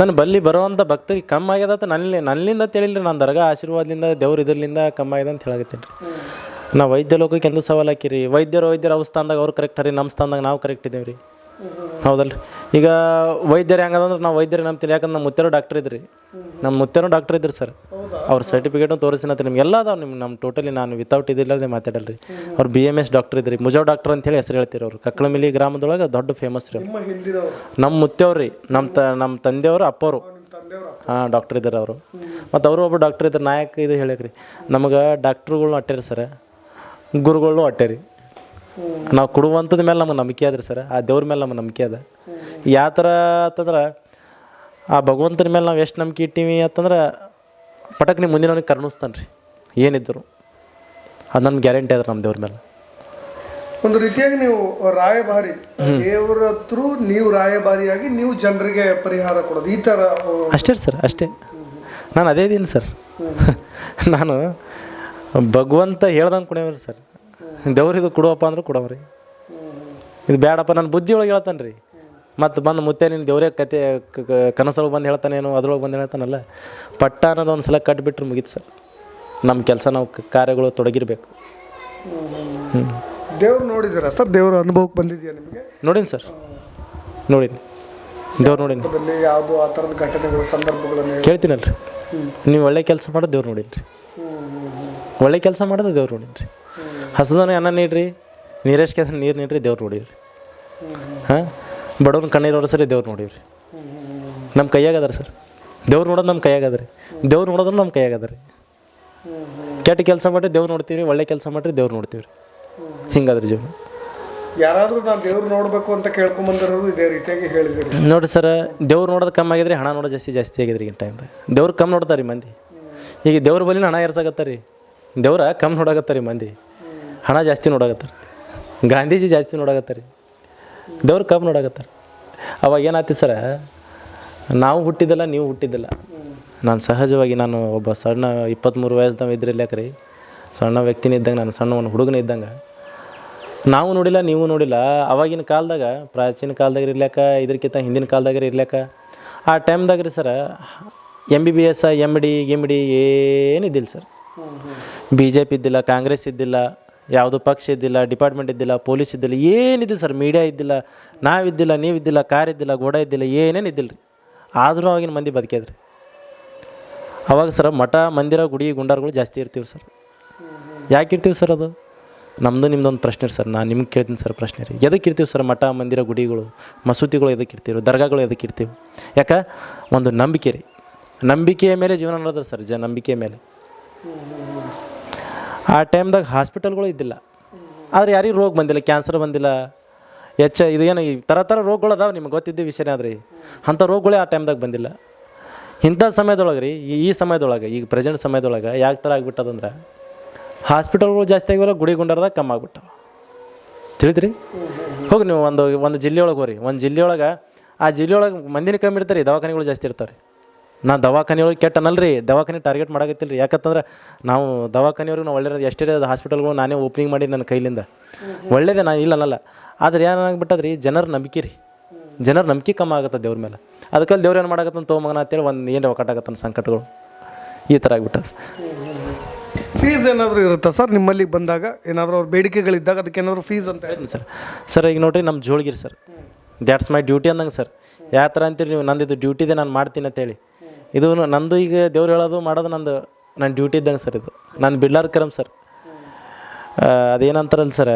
ನಾನು ಬಲ್ಲಿ ಬರೋವಂಥ ಭಕ್ತರಿಗೆ ಕಮ್ಮಿ ಆಗ್ಯದ ನನ್ನ ನನ್ನಿಂದ ತಿಳಿಲ್ರಿ ನಾನು ದರ್ಗಾ ಆಶೀರ್ವಾದದಿಂದ ದೇವ್ರ ಇದರಿಂದ ಕಮ್ಮಿ ಆಗ್ಯದ ಅಂತ ಹೇಳಕತ್ತೀನಿ. ರೀ ನಾವು ವೈದ್ಯ ಲೋಕಕ್ಕೆ ಎಂದು ಸವಾಲು ಹಾಕಿರಿ? ವೈದ್ಯರು ವೈದ್ಯರ ಅವ್ರ ಸ್ಥಾನದಾಗ ಅವ್ರು ಕರೆಕ್ಟ್ ರೀ ನಮ್ಮ ಸ್ಥಾನದಾಗ ನಾವು ಕರೆಕ್ಟ್ ಇದ್ದೇವೆ ರೀ ಹೌದಲ್ರಿ? ಈಗ ವೈದ್ಯರು ಹೆಂಗದಂದ್ರೆ ನಾವು ವೈದ್ಯರು ನಂಬ್ತೀನಿ ಯಾಕಂದ್ರೆ ನಮ್ಮ ಮುತ್ತೆರು ಡಾಕ್ಟರ್ ಇದ್ರಿ. ನಮ್ಮ ಮುತ್ತೆರು ಡಾಕ್ಟರ್ ಇದ್ರಿ ಸರ್ ಅವ್ರ ಸರ್ಟಿಫಿಕೇಟು ತೋರಿಸಿನಂತ ನಿಮ್ಗೆ ಎಲ್ಲ ಅದಾವೆ ನಿಮ್ಗೆ. ನಮ್ಮ ಟೋಟಲಿ ನಾನು ವಿತೌಟ್ ಇದಿಲ್ಲದೆ ಮಾತಾಡಲ್ರಿ. ಅವ್ರು ಬಿ ಎಂ ಎಸ್ ಡಾಕ್ಟರ್ ಇದ್ರಿ. ಮುಜಾವ್ ಡಾಕ್ಟರ್ ಅಂತೇಳಿ ಹೆಸರು ಹೇಳ್ತೀರಿ ಅವ್ರು. ಕಕ್ಕಳಮಿಲಿ ಗ್ರಾಮದೊಳಗೆ ದೊಡ್ಡ ಫೇಮಸ್ ರೀ. ನಿಮ್ಮ ಮುತ್ತೆವ್ರಿ. ನಮ್ಮ ತ ನಮ್ಮ ತಂದೆಯವರು ಅಪ್ಪವರು. ಹಾಂ ಡಾಕ್ಟರ್ ಇದ್ದಾರೆ ಅವರು. ಮತ್ತು ಅವರು ಒಬ್ಬ ಡಾಕ್ಟರ್ ಇದ್ದಾರೆ. ನಾಯಕ ಇದು ಹೇಳಕ್ರಿ ನಮಗೆ ಡಾಕ್ಟ್ರುಗಳ್ನು ಅಟ್ಟೇರಿ ಸರ್. ಗುರುಗಳ್ನು ಅಟ್ಟೇರಿ ನಾವು ಕೊಡುವಂಥದ್ ಮೇಲೆ ನಮಗೆ ನಂಬಿಕೆ ಅದ್ರಿ ಸರ್. ಆ ದೇವ್ರ ಮೇಲೆ ನಮಗೆ ನಂಬಿಕೆ ಅದ. ಯಾವ ಥರ ಅಂತಂದ್ರೆ ಆ ಭಗವಂತನ ಮೇಲೆ ನಾವು ಎಷ್ಟು ನಂಬಿಕೆ ಇಟ್ಟೀವಿ ಅಂತಂದ್ರೆ ಪಟಕ್ ನಿಮ್ಮ ಮುಂದಿನವನಿಗೆ ಕರ್ಣಿಸ್ತಾನೆ ರೀ ಏನಿದ್ದರು. ಅದು ನನ್ನ ಗ್ಯಾರಂಟಿ ಅದ ನಮ್ಮ ದೇವ್ರ ಮೇಲೆ ಒಂದು ರೀತಿಯಾಗಿ ನೀವು ರಾಯಭಾರಿ ದೇವರ ಹತ್ರ ನೀವು ರಾಯಭಾರಿಯಾಗಿ ನೀವು ಜನರಿಗೆ ಪರಿಹಾರ ಕೊಡೋದು. ಈ ಥರ ಅಷ್ಟೇ ಸರ್ ಅಷ್ಟೇ. ನಾನು ಅದೇ ದಿನ ಸರ್. ನಾನು ಭಗವಂತ ಹೇಳ್ದಂಗೆ ಕುಣಿಯವ್ರಿ ಸರ್. ದೇವ್ರ ಇದು ಕೊಡುವಪ್ಪ ಅಂದ್ರೆ ಕೊಡವ್ರಿ. ಇದು ಬೇಡಪ್ಪ ನನ್ನ ಬುದ್ಧಿ ಒಳಗೆ ಹೇಳ್ತಾನೆ ರೀ ಮತ್ತು ಬಂದು ಮುತ್ತೆ ನಿನ್ನ ದೇವ್ರೇ ಕತೆ ಕನಸೊಳಗೆ ಬಂದು ಹೇಳ್ತಾನೇನು ಅದ್ರೊಳಗೆ ಬಂದು ಹೇಳ್ತಾನಲ್ಲ. ಪಟ್ಟ ಅನ್ನೋದು ಒಂದು ಸಲ ಕಟ್ಬಿಟ್ರೆ ಮುಗೀತು ಸರ್. ನಮ್ಮ ಕೆಲಸ ನಾವು ಕಾರ್ಯಗಳು ತೊಡಗಿರ್ಬೇಕು. ಹ್ಞೂ ದೇವ್ರು ನೋಡಿದ್ದೀರಾ ಸರ್ ದೇವ್ರ ಅನುಭವಕ್ಕೆ ಬಂದಿದೆಯಾ ನಿಮಗೆ? ನೋಡೀನಿ ಸರ್. ನೋಡೀನಿ. ದೇವ್ರು ನೋಡೀನಿ. ಅದರಲ್ಲಿ ಯಾವುದು ಆ ಥರದ ಘಟನೆಗಳು ಸಂದರ್ಭಗಳನ್ನು ಹೇಳಿ. ಕೇಳ್ತೀನಲ್ರಿ. ನೀವು ಒಳ್ಳೆ ಕೆಲಸ ಮಾಡೋದು ದೇವ್ರು ನೋಡೀನಿ ಒಳ್ಳೆ ಕೆಲಸ ಮಾಡೋದು ದೇವ್ರು ನೋಡೀನಿ ರೀ ಹಸದನ ಅನ್ನ ನೀಡ್ರಿ ಕೆಲಸ ನೀರು ನೀಡ್ರಿ ದೇವ್ರು ನೋಡೀವ್ರಿ. ಹಾಂ? ಬಡವನ ಕಣ್ಣೀರು ಸರಿ ದೇವ್ರು ನೋಡೀವ್ರಿ. ನಮ್ಮ ಕೈಯಾಗದ ಸರ್. ದೇವ್ರು ನೋಡೋದು ನಮ್ಮ ಕೈಯಾಗದ್ರಿ ರೀ. ದೇವ್ರು ನೋಡೋದು ನಮ್ಮ ಕೈಯಾಗದ್ರಿ ರೀ. ಕೆಟ್ಟ ಕೆಲಸ ಮಾಡಿ ದೇವ್ರು ನೋಡ್ತೀವಿ ಒಳ್ಳೆ ಕೆಲಸ ಮಾಡಿರಿ ದೇವ್ರು ನೋಡ್ತೀವಿ ರೀ ಹಿಂಗಾದ್ರಿ ಜೀವನ. ಯಾರಾದರೂ ನಾನು ದೇವ್ರು ನೋಡಬೇಕು ಅಂತ ಕೇಳ್ಕೊಂಬಂದಿರೋರು ಇದೇ ರೀತಿಯಾಗಿ ನೋಡಿ ಸರ್ ದೇವ್ರು ನೋಡೋದು ಕಮ್ಮಿ ಆಗಿದ್ರಿ ಹಣ ನೋಡೋ ಜಾಸ್ತಿ ಜಾಸ್ತಿ ಆಗಿದ್ರಿ ಈ ಟೈಮ್ದಾಗ ದೇವ್ರು ಕಮ್ಮಿ ನೋಡ್ತಾರೆ ರೀ ಮಂದಿ. ಈಗ ದೇವ್ರ ಬಲಿನ ಹಣ ಏರ್ಸಾಕತ್ತಾರ ರೀ. ದೇವ್ರ ಕಮ್ಮಿ ನೋಡಾಗತ್ತಾರಿ ರೀ ಮಂದಿ. ಹಣ ಜಾಸ್ತಿ ನೋಡಾಕತ್ತಾರ ಗಾಂಧೀಜಿ ಜಾಸ್ತಿ ನೋಡಾಗತ್ತಾರಿ ರೀ. ದೇವ್ರು ಕಮ್ಮಿ ನೋಡಾಕತ್ತಾರ ಅವಾಗ ಏನಾಯ್ತು ಸರ ನಾವು ಹುಟ್ಟಿದ್ದಿಲ್ಲ ನೀವು ಹುಟ್ಟಿದ್ದಿಲ್ಲ. ನಾನು ಸಹಜವಾಗಿ ನಾನು ಒಬ್ಬ ಸಣ್ಣ ಇಪ್ಪತ್ತ್ಮೂರು ವಯಸ್ಸದವ ಇದ್ರಿಲ್ಲಾಕ್ರಿ ಸಣ್ಣ ವ್ಯಕ್ತಿನ ಇದ್ದಂಗೆ ನಾನು ಸಣ್ಣ ಒಂದು ಹುಡುಗನ ಇದ್ದಂಗೆ ನಾವು ನೋಡಿಲ್ಲ, ನೀವು ನೋಡಿಲ್ಲ. ಅವಾಗಿನ ಕಾಲದಾಗ, ಪ್ರಾಚೀನ ಕಾಲದಾಗ ಇರ್ಲಾಕ ಇದಕ್ಕಿಂತ ಹಿಂದಿನ ಕಾಲದಾಗ ಇರ್ಲಾಕ ಆ ಟೈಮ್ದಾಗ ರೀ sir M B B S M D ಗಿಮ್ ಡಿ ಏನಿದ್ದಿಲ್ಲ ಸರ್ ಬಿ ಜೆ ಪಿ ಇದ್ದಿಲ್ಲ ಕಾಂಗ್ರೆಸ್ ಇದ್ದಿಲ್ಲ, ಯಾವುದು ಪಕ್ಷ ಇದ್ದಿಲ್ಲ ಡಿಪಾರ್ಟ್ಮೆಂಟ್ ಇದ್ದಿಲ್ಲ ಪೊಲೀಸ್ ಇದ್ದಿಲ್ಲ ಏನಿದ್ದಿಲ್ಲ ಸರ್ ಮೀಡಿಯಾ ಇದ್ದಿಲ್ಲ ನಾವಿದ್ದಿಲ್ಲ ನೀವಿದ್ದಿಲ್ಲ ಕಾರ್ ಇದ್ದಿಲ್ಲ, ಗೋಡ ಇದ್ದಿಲ್ಲ, ಏನೇನು ಇದ್ದಿಲ್ಲ ರೀ. ಆದರೂ ಅವಾಗಿನ ಮಂದಿ ಬದುಕಿದ್ರಿ ಅವಾಗ ಸರ್ ಮಠ, ಮಂದಿರ, ಗುಡಿ, ಗುಂಡಾರ್ಗಳು ಜಾಸ್ತಿ ಇರ್ತೀವಿ ಸರ್ ಯಾಕೆ ಇರ್ತೀವಿ ಸರ್ ಅದು? ನಮ್ಮದು ನಿಮ್ದೊಂದು ಪ್ರಶ್ನೆ ರೀ ಸರ್, ನಾನು ನಿಮ್ಗೆ ಕೇಳ್ತೀನಿ ಸರ್ ಪ್ರಶ್ನೆ ರೀ. ಎದಕ್ಕೆ ಇರ್ತೀವಿ ಸರ್ ಮಠ, ಮಂದಿರ, ಗುಡಿಗಳು? ಮಸೂತಿಗಳು ಎದಕ್ಕೆ ಇರ್ತೀವಿ, ದರ್ಗಾಗಳು ಎದಕ್ಕೆ ಇರ್ತೀವಿ? ಯಾಕೆ? ಒಂದು ನಂಬಿಕೆ ರೀ. ನಂಬಿಕೆಯ ಮೇಲೆ ಜೀವನ ನಡೆದ ಸರ್ ಜ ನಂಬಿಕೆಯ ಮೇಲೆ. ಆ ಟೈಮ್ದಾಗ ಹಾಸ್ಪಿಟಲ್ಗಳು ಇದ್ದಿಲ್ಲ. ಆದರೆ ಯಾರಿಗೂ ರೋಗ ಬಂದಿಲ್ಲ, ಕ್ಯಾನ್ಸರ್ ಬಂದಿಲ್ಲ. ಹೆಚ್ಚ ಏನು ಈ ಥರ ಥರ ರೋಗಗಳು ಅದಾವೆ ನಿಮ್ಗೆ ಗೊತ್ತಿದ್ದ ವಿಷಯನೇ ಆದ್ರಿ. ಅಂಥ ರೋಗಗಳೇ ಆ ಟೈಮ್ದಾಗ ಬಂದಿಲ್ಲ. ಇಂಥ ಸಮಯದೊಳಗೆ ರೀ, ಈ ಸಮಯದೊಳಗೆ, ಈಗ ಪ್ರೆಸೆಂಟ್ ಸಮಯದೊಳಗೆ ಯಾವ ಥರ ಆಗ್ಬಿಟ್ಟದಂದ್ರೆ ಹಾಸ್ಪಿಟಲ್ಗಳು ಜಾಸ್ತಿ ಆಗಿವಲ್ಲ ಗುಡಿ ಗುಂಡಾರದಾಗ ಕಮ್ಮಿ ಆಗ್ಬಿಟ್ಟವ ತಿಳಿದ್ರಿ? ಹೋಗಿ ನೀವು ಒಂದು ಒಂದು ಜಿಲ್ಲೆಯೊಳಗೆ ಹೋರಿ ಒಂದು ಜಿಲ್ಲೆಯೊಳಗೆ, ಆ ಜಿಲ್ಲೆಯೊಳಗೆ ಮಂದಿನ ಕಮ್ಮಿ ಇರ್ತಾರೆ ದವಾಖಾನೆಗಳು ಜಾಸ್ತಿ ಇರ್ತಾರೆ. ನಾ ದವಾಖಾನೆ ಒಳಗೆ ಕೆಟ್ಟ ಅನ್ನಲ್ರಿ, ದವಾಖಾನೆ ಟಾರ್ಗೆಟ್ ಮಾಡಕತ್ತಿಲ್ಲ ರೀ ಯಾಕಂತಂದ್ರೆ ನಾವು ದವಾಖಾನೆಯವ್ರಿಗೆ ನಾವು ಒಳ್ಳೆಯದು ಎಷ್ಟೇ ಹಾಸ್ಪಿಟಲ್ಗಳು ನಾನೇ ಓಪನಿಂಗ್ ಮಾಡಿ ನನ್ನ ಕೈಲಿಂದ. ಒಳ್ಳೇದೇ ನಾನು ಇಲ್ಲ ಅನ್ನಲ್ಲ. ಆದ್ರೆ ಏನಾಗ್ಬಿಟ್ಟದ್ರಿ ಜನರ ನಂಬಿಕೆ ರೀ. ಜನರ ನಂಬಿಕೆ ಕಮ್ಮಿ ಆಗುತ್ತೆ ದೇವ್ರ ಮೇಲೆ. ಅದಕ್ಕಲ್ಲಿ ದೇವ್ರು ಏನು ಮಾಡಕತ್ತಂತ ತೊಗೊಂಬಗನ ಅಂತೇಳಿ ಒಂದು ಏನು ಒಕ್ಕಟಾಗತ್ತನ ಸಂಕಟಗಳು ಈ ಥರ ಆಗ್ಬಿಟ್ಟದ ಫೀಸ್ ಏನಾದರೂ ಇರುತ್ತಾ ಸರ್? ನಿಮ್ಮಲ್ಲಿ ಬಂದಾಗ ಏನಾದರೂ ಅವ್ರ ಬೇಡಿಕೆಗಳಿದ್ದಾಗ ಅದಕ್ಕೆ ಏನಾದರೂ ಫೀಸ್ ಅಂತ ಹೇಳಿ. ಹೇಳ್ತೀನಿ ಸರ್. ಸರ್, ಈಗ ನೋಡಿರಿ ನಮ್ಮ ಜೋಳ್ಗಿರಿ ಸರ್. ದ್ಯಾಟ್ಸ್ ಮೈ ಡ್ಯೂಟಿ ಅಂದಂಗೆ ಸರ್. ಯಾವ ಥರ ಅಂತೀರಿ ನೀವು? ನಂದು ಇದು ಡ್ಯೂಟಿದೆ ನಾನು ಮಾಡ್ತೀನಿ ಅಂತೇಳಿ ಇದು ನಂದು ಈಗ ದೇವ್ರು ಹೇಳೋದು ಮಾಡೋದು ನಂದು ನನ್ನ ಡ್ಯೂಟಿ ಇದ್ದಂಗೆ ಸರ್ ಇದು. ನಾನು ಬಿಡ್ಲಾರ್ ಕರಮ್ ಸರ್. ಅದೇನಂತಾರಲ್ಲ ಸರ್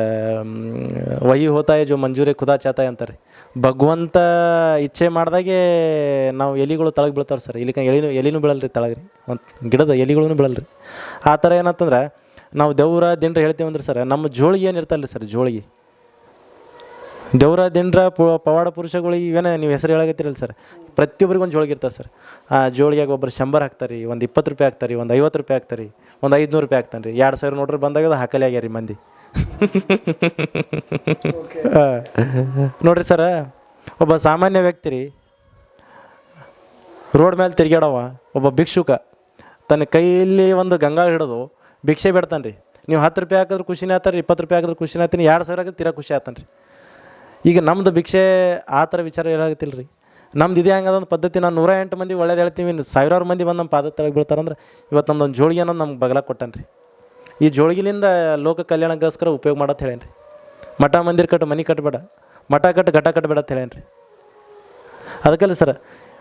ವಹಿ ಹೋತಾಯ ಜೋ ಮಂಜೂರಿ ಖುದಾ ಚಾತಾಯ ಅಂತಾರೆ. ಭಗವಂತ ಇಚ್ಛೆ ಮಾಡಿದಾಗೆ ನಾವು ಎಲಿಗಳು ತಳಗೆ ಬೀಳ್ತಾವೆ ಸರ್. ಇಲ್ಲಿ ಎಲಿನೂ ಎಲಿನೂ ಬೀಳಲ್ರಿ ತಳಗ್ರಿ. ಒಂದು ಗಿಡದ ಎಲಿಗಳೂ ಬೀಳಲ್ರಿ. ಆ ಥರ ಏನಂತಂದ್ರೆ, ನಾವು ದೇವ್ರ ದಿನ ಹೇಳ್ತೀವಿ ಅಂದ್ರೆ ಸರ್, ನಮ್ಮ ಜೋಳಿಗೆ ಏನು ಇರ್ತಲ್ಲ ಸರ್, ಜೋಳಿಗೆ. ದೇವ್ರ ದಿಂಡ್ರ ಪು ಪವಾಡ ಪುರುಷಗಳಿಗೆ ಇವೇನ ನೀವು ಹೆಸರು ಹೇಳಾಗತ್ತಿರಲ್ಲ ಸರ್? ಪ್ರತಿಯೊಬ್ಬರಿಗೂ ಒಂದು ಜೋಳಿಗೆ ಸರ್. ಆ ಜೋಳಿಗೆ ಒಬ್ಬರು ಶಂಬರ್ ಹಾಕ್ತಾರೆ ರೀ ಒಂದು ಇಪ್ಪತ್ತು ರೂಪಾಯಿ ಹಾಕ್ತಾರೆ ರೀ ಒಂದು ಐವತ್ತು ರೂಪಾಯಿ ಹಾಕ್ತಾರೆ, ಒಂದು ಐದುನೂರು ರೂಪಾಯಿ ಹಾಕ್ತಾನೆ ರೀ. ಎರಡು ಸಾವಿರ ನೋಡ್ರಿ ಬಂದಾಗ ಅದು ಹಾಕಲೇ ಆಗ್ಯಾರ ರೀ ಮಂದಿ. ನೋಡ್ರಿ ಸರ, ಒಬ್ಬ ಸಾಮಾನ್ಯ ವ್ಯಕ್ತಿ ರೀ, ರೋಡ್ ಮೇಲೆ ತಿರ್ಗ್ಯಾಡವ, ಒಬ್ಬ ಭಿಕ್ಷುಕ. ತನ್ನ ಕೈಯಲ್ಲಿ ಒಂದು ಗಂಗಾ ಹಿಡಿದು ಭಿಕ್ಷೆ ಬಿಡ್ತಾನೆ ರೀ ನೀವು ಹತ್ತು ರೂಪಾಯಿ ಹಾಕಿದ್ರೆ ಖುಷಿನೇ ಆತಾರೆ ಇಪ್ಪತ್ತು ರೂಪಾಯಿ ಹಾಕಿದ್ರೆ ಖುಷಿನೇ ಆತೀನಿ, ಎರಡು ಸಾವಿರ ಹಾಕಿದ್ರೆ ತೀರಾ ಖುಷಿ ಆತನ್ರಿ. ಈಗ ನಮ್ದು ಭಿಕ್ಷೆ ಆ ಥರ ವಿಚಾರ ಹೇಳಾಗತ್ತಿಲ್ಲ ರೀ ನಮ್ದು ಇದೇ ಹಂಗದ ಒಂದು ಪದ್ಧತಿ, ನಾನು ನೂರ ಎಂಟು ಮಂದಿ ಒಳ್ಳೇದು ಹೇಳ್ತೀವಿ, ಇನ್ನು ಸಾವಿರಾರು ಮಂದಿ ಬಂದು ನಮ್ಮ ಪಾದ ತೆಳಗೆ ಬೀಳ್ತಾರಂದ್ರೆ ಇವತ್ತು ನಮ್ದು ಒಂದು ಜೋಳಿಗೆ ಅನ್ನೋದು ನಮ್ಗೆ ಕೊಟ್ಟಾನೆ ರೀ ಈ ಜೋಳಿಗಿಲಿಂದ ಲೋಕ ಕಲ್ಯಾಣಕ್ಕೋಸ್ಕರ ಉಪಯೋಗ ಮಾಡೋದು ಹೇಳೇನಿ ರೀ ಮಠ, ಮಂದಿರ ಕಟ್ಟು, ಮನೆ ಕಟ್ಟಬೇಡ ಮಠ ಕಟ್ಟು, ಘಟ ಕಟ್ಟಬೇಡ ಅಂತ ಹೇಳೇನಿ ರೀ ಅದಕ್ಕಲ್ಲ ಸರ್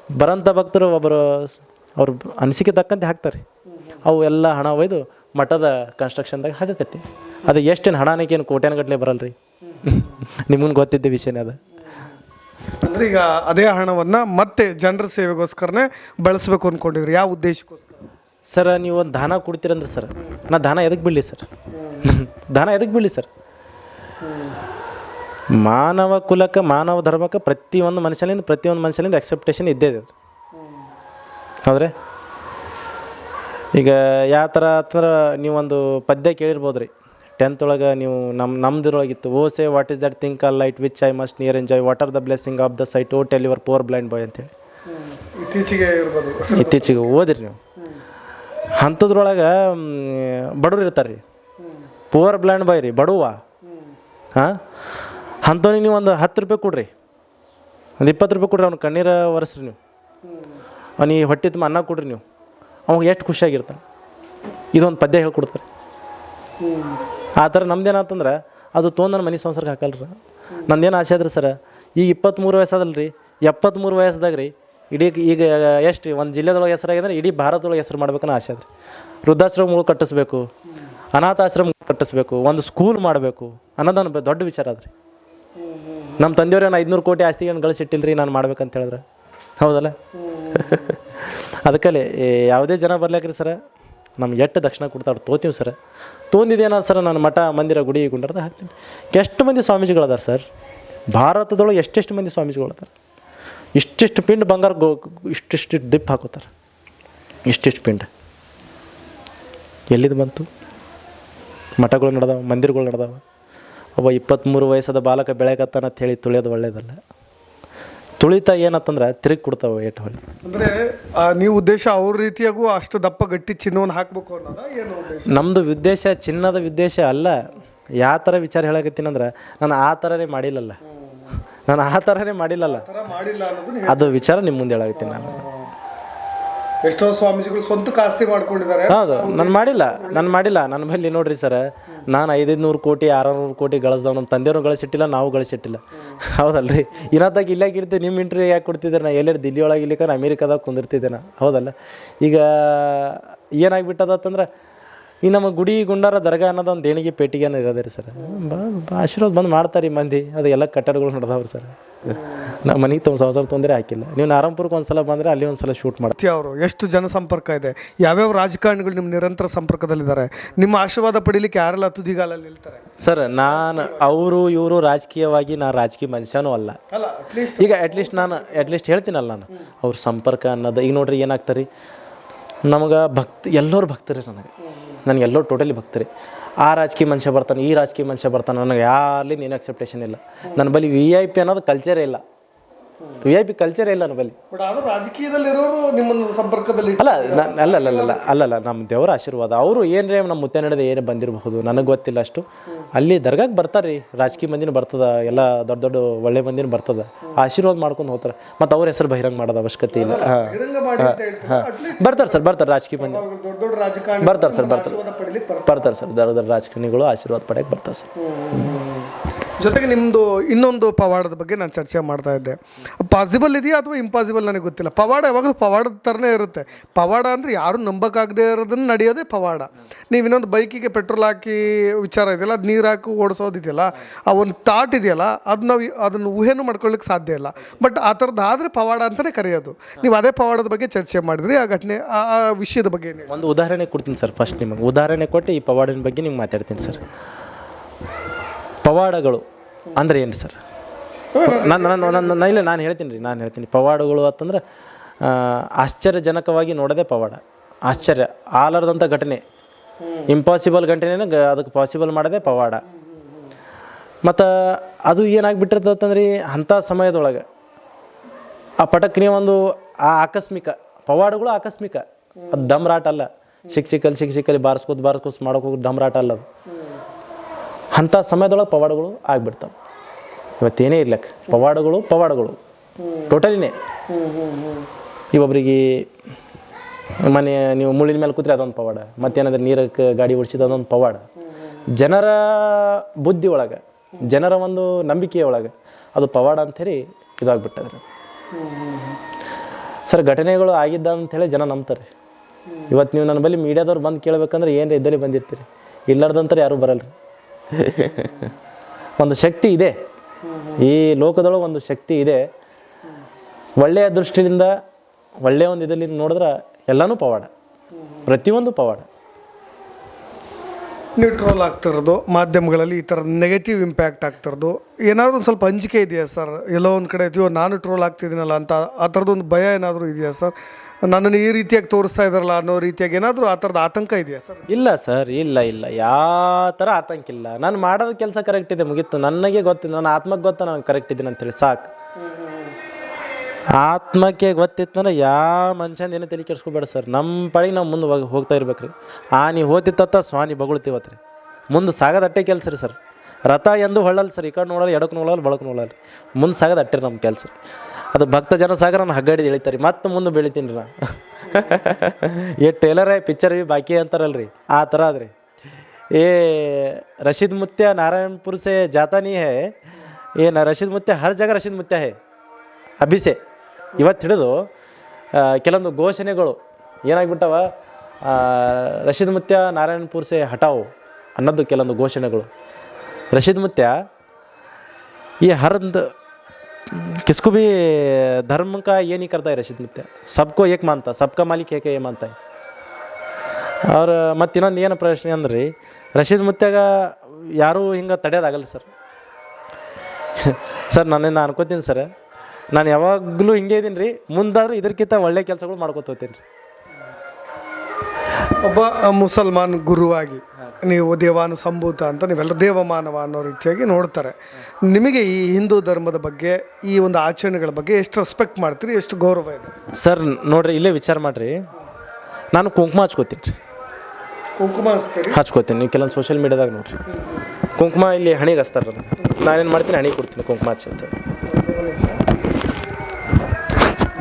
ಬರೋಂಥ ಭಕ್ತರು ಒಬ್ಬರು ಅವ್ರ ಅನಿಸಿಕೆ ತಕ್ಕಂತೆ ಹಾಕ್ತಾರೆ ಅವು ಎಲ್ಲ ಹಣ ಒಯ್ದು ಮಠದ ಕನ್ಸ್ಟ್ರಕ್ಷನ್ದಾಗ ಹಾಕಕತ್ತಿ. ಅದು ಎಷ್ಟೇನು ಹಣಾನೇಕೇನು ಕೋಟ್ಯಾನ ಗಟ್ಟಲೆ ಬರಲ್ಲ ಬರಲ್ರಿ. ನಿಮ್ಗೆ ಗೊತ್ತಿದ್ದ ವಿಷಯನೇ ಅದು. ಅಂದ್ರೆ ಈಗ ಅದೇ ಹಣವನ್ನು ಮತ್ತೆ ಜನರ ಸೇವೆಗೋಸ್ಕರನೇ ಬಳಸಬೇಕು ಅಂದ್ಕೊಂಡಿದ್ರಿ ಯಾವ ಉದ್ದೇಶಕ್ಕೋಸ್ಕರ? ಸರ್ ನೀವು ಒಂದು ದಾನ ಕೊಡ್ತೀರಂದ್ರೆ ಸರ್ ನಾ ದಾನ ಎದಕ್ಕೆ ಬಿಡಲಿ ಸರ್? ದಾನ ಎದಕ್ಕೆ ಬಿಡಲಿ ಸರ್? ಮಾನವ ಕುಲಕ್ಕೆ ಮಾನವ ಧರ್ಮಕ್ಕೆ ಪ್ರತಿಯೊಂದು ಮನುಷ್ಯನಿಂದ ಪ್ರತಿಯೊಂದು ಮನುಷ್ಯನಿಂದ ಎಕ್ಸೆಪ್ಟೇಷನ್ ಇದ್ದೇ ಇದೆ ಹೌದ್ರಿ? ಈಗ ಯಾವ ಥರ ಥರ ನೀವೊಂದು ಪದ್ಯ ಕೇಳಿರ್ಬೋದು ರೀ ಟೆಂತ್ ಒಳಗೆ ನೀವು ನಮ್ಮ ನಮ್ದಿರೊಳಗಿತ್ತು. O say what is that think a light which I must near enjoy what are the blessing of the sight O tell your poor blind boy ಅಂತೇಳಿ. ಇತ್ತೀಚೆಗೆ ಇರ್ಬೋದು. ಇತ್ತೀಚೆಗೆ ಓದಿರಿ ನೀವು. ಅಂಥದ್ರೊಳಗೆ ಬಡವ್ರು ಇರ್ತಾರೆ ರೀ ಪೂವರ್ ಬ್ಲ್ಯಾಂಡ್ ಬಾಯ್ ರೀ ಬಡವ ಹಾಂ? ಅಂಥವ್ನಿಗೆ ನೀವು ಒಂದು ಹತ್ತು ರೂಪಾಯಿ ಕೊಡ್ರಿ. ಒಂದು ಇಪ್ಪತ್ತು ರೂಪಾಯಿ ಕೊಡ್ರಿ ಅವ್ನು ಕಣ್ಣೀರ ಒರೆಸ್ರಿ ನೀವು. ಅವನಿಗೆ ಹೊಟ್ಟೆ ತುಂಬ ಅನ್ನ ಕೊಡ್ರಿ ನೀವು. ಅವಾಗ ಎಷ್ಟು ಖುಷಿಯಾಗಿರ್ತಾನೆ. ಇದೊಂದು ಪದ್ಯ ಹೇಳ್ಕೊಡ್ತಾರೆ. ಆ ಥರ ನಮ್ದೇನಾತಂದ್ರೆ ಅದು ತೊಗೊಂಡು ನನ್ನ ಮನೆ ಸಂಸಾರಕ್ಕೆ ಹಾಕಲ್ರಿ. ನಂದೇನು ಆಸೆ ಅದ್ರಿ ಸರ್? ಈಗ ಇಪ್ಪತ್ತ್ಮೂರು ವಯಸ್ಸದಲ್ಲ ರೀ ಎಪ್ಪತ್ತ್ಮೂರು ವಯಸ್ಸದಾಗ ರೀ ಇಡೀ ಈಗ ಎಷ್ಟು ರೀ ಒಂದು ಜಿಲ್ಲೆದೊಳಗೆ ಹೆಸರಾಗಿದ್ರೆ ಇಡೀ ಭಾರತದೊಳಗೆ ಹೆಸರು ಮಾಡ್ಬೇಕನ್ನೋ ಆಸೆ ಅದ್ರಿ ವೃದ್ಧಾಶ್ರಮಗಳು ಕಟ್ಟಿಸ್ಬೇಕು, ಅನಾಥಾಶ್ರಮ ಕಟ್ಟಿಸ್ಬೇಕು, ಒಂದು ಸ್ಕೂಲ್ ಮಾಡಬೇಕು ಅನ್ನೋದು ನನ್ನ ದೊಡ್ಡ ವಿಚಾರ ಅದ್ರಿ ನಮ್ಮ ತಂದೆಯವ್ರು ಏನು ಐದುನೂರು ಕೋಟಿ ಆಸ್ತಿಗೆ ಏನು ಗಳಿಸಿಟ್ಟಿಲ್ಲ ರೀ ನಾನು ಮಾಡ್ಬೇಕಂತ ಹೇಳಿದ್ರೆ. ಹೌದಲ್ಲ? ಅದಕ್ಕಲ್ಲಿ ಯಾವುದೇ ಜನ ಬರ್ಲಾಕ್ರಿ ಸರ? ನಮ್ಗೆ ಎಷ್ಟು ದಕ್ಷಿಣ ಕೊಡ್ತಾವ್ರು ತೋತೀವಿ ಸರ್. ತೊಂದಿದ್ದೇನ ಸರ್ ನಾನು ಮಠ, ಮಂದಿರ, ಗುಡಿ, ಗುಂಡರದ ಹಾಕ್ತೀನಿ. ಎಷ್ಟು ಮಂದಿ ಸ್ವಾಮೀಜಿಗಳದಾರ ಸರ್? ಭಾರತದೊಳಗೆ ಎಷ್ಟೆಷ್ಟು ಮಂದಿ ಸ್ವಾಮೀಜಿಗಳು ಅದಾರ? ಇಷ್ಟಿಷ್ಟು ಪಿಂಡ್ ಬಂಗಾರ ಗೋ, ಇಷ್ಟಿಷ್ಟು ದಿಪ್ ಹಾಕೋತಾರೆ. ಇಷ್ಟಿಷ್ಟು ಪಿಂಡ್. ಎಲ್ಲಿದು ಬಂತು? ಮಠಗಳು ನಡೆದವ, ಮಂದಿರಗಳು ನಡೆದವ. ಒಬ್ಬ ಇಪ್ಪತ್ತ್ಮೂರು ವಯಸ್ಸದ ಬಾಲಕ ಬೆಳೆಗತ್ತಾನಂತ ಹೇಳಿ ತುಳಿಯೋದು ಒಳ್ಳೇದಲ್ಲ. ತುಳಿತ ಏನತ್ತಂದ್ರೆ ತಿರುಗಿ ಕೊಡ್ತಾವೆ ಏಟ್ ಹೊಳಿ ಅಂದ್ರೆ ಆ, ನೀವು ಉದ್ದೇಶ ಅವ್ರ ರೀತಿಯಾಗೂ ಅಷ್ಟು ದಪ್ಪ ಗಟ್ಟಿ ಚಿನ್ನವನ್ನು ಹಾಕ್ಬೇಕು ಅನ್ನೋದ ಏನು ಉದ್ದೇಶ? ನಮ್ಮದು ಉದ್ದೇಶ ಚಿನ್ನದ ಉದ್ದೇಶ ಅಲ್ಲ. ಯಾವ ಥರ ವಿಚಾರ ಹೇಳಕತ್ತೀನಂದ್ರೆ ನಾನು ಆ ಥರನೇ ಮಾಡಿಲ್ಲಲ್ಲ. ನಾನು ಆ ಥರನೇ ಮಾಡಿಲ್ಲಲ್ಲ. ಆ ಥರ ಮಾಡಿಲ್ಲ ಅನ್ನೋದನ್ನ ಅದು ವಿಚಾರ ನಿಮ್ಮ ಮುಂದೆ ಹೇಳಕತ್ತೀನಿ ನಾನು. ಎಷ್ಟೋ ಸ್ವಾಮೀಜಿಗಳು ಸ್ವಂತ ಕಾಸ್ತಿ ಮಾಡ್ಕೊಂಡಿದ್ದಾರೆ. ಹೌದು ನಾನು ಮಾಡಿಲ್ಲ ನಾನು ಮಾಡಿಲ್ಲ. ನನ್ನ ಬಳಿ ನೋಡ್ರಿ ಸರ್ ನಾನು ಐದೈದು ನೂರು ಕೋಟಿ ಆರುನೂರು ಕೋಟಿ ಗಳಿಸ್ದವ್ ನಮ್ಮ ತಂದೆಯವರು ಗಳಿಸಿಟ್ಟಿಲ್ಲ, ನಾವು ಗಳಿಸಿಟ್ಟಿಲ್ಲ. ಹೌದಲ್ರಿ? ಇನ್ನೊತ್ತಾಗ ಇಲ್ಲೇ ಇರ್ತೀವಿ ನಿಮ್ಮ ಇಂಟರ್ವ್ಯೂ ಯಾಕೆ ಕೊಡ್ತಿದ್ದೀರ? ನಾ ಎಲ್ಲರೂ ದಿಲ್ಲಿ ಒಳಗೆ ಇಲ್ಲಿಕ ಅಮೇರಿಕಾದಾಗ ಕುಂದಿರ್ತಿದ್ದೆ ನಾ ಹೌದಲ್ಲ? ಈಗ ಏನಾಗ್ಬಿಟ್ಟದತ್ತಂದ್ರೆ ಈ ನಮ್ಮ ಗುಡಿ ಗುಂಡಾರ ದರ್ಗಾ ಅನ್ನೋದು ಒಂದು ದೇಣಿಗೆ ಪೇಟಿಗೆನ ಇರೋದೇ ರೀ ಸರ್ ಆಶೀರ್ವಾದ ಬಂದು ಮಾಡ್ತಾರೆ ಈ ಮಂದಿ. ಅದು ಎಲ್ಲ ಕಟ್ಟಡಗಳು ನಡೆದವ್ರಿ ಸರ್. ನಮ್ಮ ಮನೆಗೆ ತುಂಬ ಸಂಸಾರ ತೊಂದರೆ ಹಾಕಿಲ್ಲ. ನೀವು ನಾರಾಯಣಪುರಕ್ಕೆ ಒಂದ್ಸಲ ಬಂದರೆ ಅಲ್ಲಿ ಒಂದ್ಸಲ ಶೂಟ್ ಮಾಡಿ ಅವರು ಎಷ್ಟು ಜನ ಸಂಪರ್ಕ ಇದೆ. ಯಾವ್ಯಾವ ರಾಜಕಾರಣಿಗಳು ನಿಮ್ಮ ನಿರಂತರ ಸಂಪರ್ಕದಲ್ಲಿದ್ದಾರೆ? ನಿಮ್ಮ ಆಶೀರ್ವಾದ ಪಡೀಲಿಕ್ಕೆ ಯಾರೆಲ್ಲ ತುದಿಗಾಲಲ್ಲಿ ನಿಲ್ತಾರೆ? ಸರ್ ನಾನು ಅವರು ಇವರು ರಾಜಕೀಯವಾಗಿ ನಾನು ರಾಜಕೀಯ ಮನುಷ್ಯನೂ ಅಲ್ಲ. ಈಗ ಅಟ್ಲೀಸ್ಟ್ ನಾನು ಅಟ್ಲೀಸ್ಟ್ ಹೇಳ್ತೀನಲ್ಲ ನಾನು. ಅವ್ರ ಸಂಪರ್ಕ ಅನ್ನೋದು ಈಗ ನೋಡ್ರಿ ಏನಾಗ್ತಾರೆ? ನಮಗೆ ಭಕ್ತಿ ಎಲ್ಲರೂ ಭಕ್ತರೇ ನನಗೆ. ನನಗೆ ಎಲ್ಲರೂ ಟೋಟಲಿ ಭಕ್ತರಿ. ಆ ರಾಜಕೀಯ ಮನುಷ್ಯ ಬರ್ತಾನೆ, ಈ ರಾಜಕೀಯ ಮನುಷ್ಯ ಬರ್ತಾನೆ, ನನಗೆ ಯಾರಲ್ಲಿ ಏನು ಅಕ್ಸೆಪ್ಟೇಷನ್ ಇಲ್ಲ. ನನ್ನ ಬಳಿ ವಿ ಐ ಪಿ ಅನ್ನೋದು ಕಲ್ಚರೇ ಇಲ್ಲ. ವಿ ಐ ಪಿ ಕಲ್ಚರ್ ಇಲ್ಲ ನಮ್ಮಲ್ಲಿ. ರಾಜಕೀಯದಲ್ಲಿ ಬಟ್ ಆದ್ರೂ ರಾಜಕೀಯದಲ್ಲಿರೋರು ನಿಮ್ಮನ್ನು ಸಂಪರ್ಕದಲ್ಲಿ ಅಲ್ಲ ಅಲ್ಲ ಅಲ್ಲ ಅಲ್ಲ ಅಲ್ಲ ಅಲ್ಲ ನಮ್ಮ ದೇವರ ಆಶೀರ್ವಾದ. ಅವರು ಏನ್ರಿ ನಮ್ಮ ಮುತ್ತೆ ನಡೆದ ಏನು ಬಂದಿರಬಹುದು ನನಗೆ ಗೊತ್ತಿಲ್ಲ ಅಷ್ಟು. ಅಲ್ಲಿ ದರ್ಗಾಕ್ಕೆ ಬರ್ತಾರೆ ರೀ ರಾಜಕೀಯ ಮಂದಿನೂ ಬರ್ತದ ಎಲ್ಲ ದೊಡ್ಡ ದೊಡ್ಡ ಒಳ್ಳೆ ಮಂದಿನೂ ಬರ್ತದ. ಆಶೀರ್ವಾದ ಮಾಡ್ಕೊಂಡು ಹೋಗ್ತಾರೆ. ಮತ್ತು ಅವ್ರ ಹೆಸರು ಬಹಿರಂಗ ಮಾಡೋದು ಅವಶ್ಯಕತೆ ಇಲ್ಲ. ಹಾಂ ಬಹಿರಂಗ ಮಾಡಿ ಅಂತ ಹೇಳ್ತಾರೆ. ಅಟ್ಲೀಸ್ಟ್ ಬರ್ತಾರೆ ಸರ್ ಬರ್ತಾರೆ ರಾಜಕೀಯ ಮಂದಿ. ದೊಡ್ಡ ದೊಡ್ಡ ರಾಜಕಾರಣಿ ಬರ್ತಾರೆ ಸರ್ ಬರ್ತಾರೆ. ಆಶೀರ್ವಾದ ಪಡೀಲಿಕ್ಕೆ ಬರ್ತಾರೆ ಬರ್ತಾರೆ ಸರ್ ದೊಡ್ಡ ದೊಡ್ಡ ರಾಜಕಾರಣಿಗಳು ಆಶೀರ್ವಾದ ಪಡೆಯಕ್ಕೆ ಬರ್ತಾರೆ ಸರ್. ಜೊತೆಗೆ ನಿಮ್ಮದು ಇನ್ನೊಂದು ಪವಾಡದ ಬಗ್ಗೆ ನಾನು ಚರ್ಚೆ ಮಾಡ್ತಾ ಇದ್ದೆ. ಪಾಸಿಬಲ್ ಇದೆಯಾ ಅಥವಾ ಇಂಪಾಸಿಬಲ್ ನನಗೆ ಗೊತ್ತಿಲ್ಲ. ಪವಾಡ ಯಾವಾಗಲೂ ಪವಾಡದ ಥರನೇ ಇರುತ್ತೆ. ಪವಾಡ ಅಂದರೆ ಯಾರು ನಂಬಕ್ಕಾಗದೇ ಇರೋದನ್ನ ನಡೆಯೋದೇ ಪವಾಡ. ನೀವು ಇನ್ನೊಂದು ಬೈಕಿಗೆ ಪೆಟ್ರೋಲ್ ಹಾಕಿ ವಿಚಾರ ಇದೆಯಲ್ಲ, ಅದು ನೀರು ಹಾಕಿ ಓಡಿಸೋದಿದೆಯಲ್ಲ ಆ ಒಂದು ಥಾಟ್ ಇದೆಯಲ್ಲ, ಅದು ನಾವು ಅದನ್ನು ಊಹೆನೂ ಮಾಡ್ಕೊಳ್ಳಿಕ್ಕೆ ಸಾಧ್ಯ ಇಲ್ಲ. ಬಟ್ ಆ ಥರದ್ದು ಆದರೆ ಪವಾಡ ಅಂತಲೇ ಕರೆಯೋದು. ನೀವು ಅದೇ ಪವಾಡದ ಬಗ್ಗೆ ಚರ್ಚೆ ಮಾಡಿದ್ರಿ, ಆ ಘಟನೆ, ಆ ವಿಷಯದ ಬಗ್ಗೆ ಒಂದು ಉದಾಹರಣೆ ಕೊಡ್ತೀನಿ ಸರ್ ಫಸ್ಟ್ ನಿಮಗೆ. ಉದಾಹರಣೆ ಕೊಟ್ಟು ಈ ಪವಾಡಿನ ಬಗ್ಗೆ ನಿಮ್ಗೆ ಮಾತಾಡ್ತೀನಿ ಸರ್. ಪವಾಡಗಳು ಅಂದ್ರೆ ಏನು ಸರ್? ನಾನು ನನ್ನ ನನ್ನ ಇಲ್ಲ ನಾನು ಹೇಳ್ತೀನಿ ರೀ, ನಾನು ಹೇಳ್ತೀನಿ. ಪವಾಡಗಳು ಅಂತಂದ್ರೆ ಆಶ್ಚರ್ಯಜನಕವಾಗಿ ನೋಡದೆ ಪವಾಡ. ಆಶ್ಚರ್ಯ. ಆಲರ್ದಂಥ ಘಟನೆ. ಇಂಪಾಸಿಬಲ್ ಘಟನೆನ ಗ ಅದಕ್ಕೆ ಪಾಸಿಬಲ್ ಮಾಡದೆ ಪವಾಡ. ಮತ್ತು ಅದು ಏನಾಗ್ಬಿಟ್ಟಿರ್ತಂದ್ರೆ ಅಂಥ ಸಮಯದೊಳಗೆ ಆ ಪಟಕ್ನೆ ಒಂದು ಆ ಆಕಸ್ಮಿಕ, ಪವಾಡಗಳು ಆಕಸ್ಮಿಕ. ಅದು ಡಮ್ರಾಟ ಅಲ್ಲ. ಸಿಕ್ ಸಿಕ್ಕಲ್ಲಿ ಸಿಕ್ ಸಿಕ್ಕಲ್ಲಿ ಬಾರಿಸ್ಕೋತ ಬಾರಿಸ್ಕೋಸ್ ಮಾಡೋಕೆ ಹೋಗಿ ಡಮ್ರಾಟ ಅಲ್ಲ ಅದು. ಅಂಥ ಸಮಯದೊಳಗೆ ಪವಾಡಗಳು ಆಗ್ಬಿಡ್ತಾವೆ. ಇವತ್ತೇನೇ ಇರ್ಲಕ್ಕ, ಪವಾಡಗಳು ಪವಾಡಗಳು. ಟೋಟಲಿನೇ. ಈ ಒಬ್ರಿಗೆ ಮನೆ, ನೀವು ಮುಳ್ಳಿನ ಮೇಲೆ ಕೂತ್ರೆ ಅದೊಂದು ಪವಾಡ, ಮತ್ತೇನಾದ್ರೆ ನೀರಕ್ಕೆ ಗಾಡಿ ಓಡಿಸಿದ ಅದೊಂದು ಪವಾಡ. ಜನರ ಬುದ್ಧಿ ಒಳಗೆ, ಜನರ ಒಂದು ನಂಬಿಕೆಯ ಒಳಗೆ ಅದು ಪವಾಡ ಅಂಥೇಳಿ ಇದಾಗ್ಬಿಟ್ಟದ್ರಿ. ಸರ್, ಘಟನೆಗಳು ಆಗಿದ್ದ ಅಂತೇಳಿ ಜನ ನಂಬ್ತಾರೆ. ಇವತ್ತು ನೀವು ನನ್ನ ಬಳಿ ಮೀಡಿಯಾದವ್ರು ಬಂದು ಕೇಳಬೇಕಂದ್ರೆ ಏನರ ಇದ್ದಲ್ಲಿ ಬಂದಿರ್ತೀರಿ. ಇಲ್ಲಾರ್ದಂತಾರೆ ಯಾರೂ ಬರಲ್ರಿ. ಒಂದು ಶಕ್ತಿ ಇದೆ. ಈ ಲೋಕದೊಳಗೆ ಒಂದು ಶಕ್ತಿ ಇದೆ. ಒಳ್ಳೆಯ ದೃಷ್ಟಿಯಿಂದ, ಒಳ್ಳೆಯ ಒಂದು ಇದರಲ್ಲಿ ನೋಡಿದ್ರೆ ಎಲ್ಲನೂ ಪವಾಡ. ಪ್ರತಿಯೊಂದು ಪವಾಡ. ನೀವು ಆಗ್ತಿರೋದು ಮಾಧ್ಯಮಗಳಲ್ಲಿ ಈ ಥರ ನೆಗೆಟಿವ್ ಇಂಪ್ಯಾಕ್ಟ್ ಆಗ್ತಿರೋದು ಏನಾದರೂ ಒಂದು ಸ್ವಲ್ಪ ಅಂಜಿಕೆ ಇದೆಯಾ ಸರ್? ಎಲ್ಲೋ ಒಂದು ಕಡೆ ಇದೆಯೋ, ನಾನು ಟ್ರೋಲ್ ಆಗ್ತಿದ್ದೀನಲ್ಲ ಅಂತ ಆ ಥರದ್ದೊಂದು ಭಯ ಏನಾದರೂ ಇದೆಯಾ ಸರ್? ನನ್ನನ್ನು ಈ ರೀತಿಯಾಗಿ ತೋರಿಸ್ತಾ ಇದ್ದಾರಲ್ಲ ಅನ್ನೋ ರೀತಿಯಾಗಿ ಏನಾದರೂ ಆ ಥರದ ಆತಂಕ ಇದೆಯಾ ಸರ್? ಇಲ್ಲ ಸರ್, ಇಲ್ಲ ಇಲ್ಲ. ಯಾವ ಥರ ಆತಂಕ ಇಲ್ಲ. ನಾನು ಮಾಡೋದು ಕೆಲಸ ಕರೆಕ್ಟ್ ಇದೆ ಮುಗೀತು. ನನಗೆ ಗೊತ್ತಿದೆ ನನ್ನ ಆತ್ಮಕ್ಕೆ ಗೊತ್ತ ನಾನು ಕರೆಕ್ಟ್ ಇದ್ದೀನಿ ಅಂತೇಳಿ ಸಾಕು. ಆತ್ಮಕ್ಕೆ ಗೊತ್ತಿತ್ತಂದ್ರೆ ಯಾವ ಮನುಷ್ಯನ ಏನು ತಲೆ ಕೆಡ್ಸ್ಕೊಬೇಡ ಸರ್. ನಮ್ಮ ಪಳಿಗೆ ನಾವು ಮುಂದೆ ಹೋಗಿ ಹೋಗ್ತಾ ಇರ್ಬೇಕ್ರಿ ಆ ನೀವು ಹೋತಿತ್ತ ಸ್ವಾನಿ ಬಗಳ್ತೀವತ್ತು ರೀ. ಮುಂದೆ ಸಾಗದ ಅಟ್ಟೆ ಕೆಲಸ ರೀ ಸರ್. ರಥ ಎಂದು ಹೊಳ್ಳಲ್ಲ ಸರ್. ಈ ಕಡೆ ನೋಡಲ್ಲ, ಎಡಕ್ಕೆ ನೋಡಲ್ಲ ಬಳಕ್ಕೆ ನೋಡಲ್ಲ ಮುಂದೆ ಸಾಗದ ಅಟ್ಟೆ ನಮ್ಮ ಕೆಲಸ. ಅದು ಭಕ್ತ ಜನ ಸಾಗರ ನಾನು ಹಗ್ಗಡಿದು ಎಳಿತಾರೆ ಮತ್ತೆ ಮುಂದೆ ಬೆಳಿತೀನಿ ನಾ. ಏ, ಟೇಲರೇ, ಪಿಕ್ಚರ್ ಬಿ ಬಾಕಿ ಅಂತಾರಲ್ರಿ. ಆ ಥರ ಅದ್ರಿ ಏ, ರಶೀದ್ ಮುತ್ಯ ನಾರಾಯಣಪುರ ಸೆ ಜಾತಾನಿ ಹೇ? ಏ, ನಾ ರಶೀದ್ ಮುತ್ಯ, ಹರ್ ಜಾಗ ರಶೀದ್ ಮುತ್ಯ ಹೇ? ಅಭಿಸೆ ಇವತ್ತು ಹಿಡಿದು ಕೆಲವೊಂದು ಘೋಷಣೆಗಳು ಏನಾಗ್ಬಿಟ್ಟವ? ರಶೀದ್ ಮುತ್ಯ ನಾರಾಯಣಪುರ ಸೆ ಹಟಾವು ಅನ್ನೋದು ಕೆಲವೊಂದು ಘೋಷಣೆಗಳು. ರಶೀದ್ ಮುತ್ಯ, ಈ ಹರಂದು किसको भी धर्म का ये नहीं करता है रशीद मुत्या सबको एक मानता सबका मालिक एक ये मानता है ಅವ್ರ ಮತ್ತು ಇನ್ನೊಂದು ಏನು ಪ್ರಶ್ನೆ ಅಂದ್ರೆ ರೀ ರಶೀದ್ ಮುತ್ಯಾಗ ಯಾರೂ ಹಿಂಗೆ ತಡೆಯೋದಾಗಲ್ಲ ಸರ್ ಸರ್ ನನ್ನಿಂದ ಅನ್ಕೋತೀನಿ ಸರ್ ನಾನು ಯಾವಾಗಲೂ ಹಿಂಗೆ ಇದ್ದೀನಿ ರೀ ಮುಂದಾದ್ರೂ ಇದಕ್ಕಿಂತ ಒಳ್ಳೆ ಕೆಲಸಗಳು ಮಾಡ್ಕೊತ ಹೋಗ್ತೀನಿ ರೀ ಒಬ್ಬ ಮುಸಲ್ಮಾನ್ ಗುರುವಾಗಿ ನೀವು ದೇವಾನು ಸಂಭೂತ ಅಂತ ನೀವೆಲ್ಲ ದೇವಮಾನವ ಅನ್ನೋ ರೀತಿಯಾಗಿ ನೋಡ್ತಾರೆ. ನಿಮಗೆ ಈ ಹಿಂದೂ ಧರ್ಮದ ಬಗ್ಗೆ ಈ ಒಂದು ಆಚರಣೆಗಳ ಬಗ್ಗೆ ಎಷ್ಟು ರೆಸ್ಪೆಕ್ಟ್ ಮಾಡ್ತೀರಿ ಎಷ್ಟು ಗೌರವ ಇದೆ? ಸರ್ ನೋಡ್ರಿ ಇಲ್ಲೇ ವಿಚಾರ ಮಾಡ್ರಿ. ನಾನು ಕುಂಕುಮ ಹಚ್ಕೋತೀನಿ ರೀ. ಕುಂಕುಮ ಹಚ್ತೀರಿ? ಹಚ್ಕೋತೀನಿ ನೀವು ಕೆಲವೊಂದು ಸೋಷಿಯಲ್ ಮೀಡಿಯಾದಾಗ ನೋಡ್ರಿ. ಕುಂಕುಮ ಇಲ್ಲಿ ಹಣಿಗೆ ಹಚ್ತಾರೆ ನಾನೇನು ಮಾಡ್ತೀನಿ ಹಣಿಗೆ ಕೊಡ್ತೀನಿ ಕುಂಕುಮ ಹಚ್ಚಿ ಅಂತ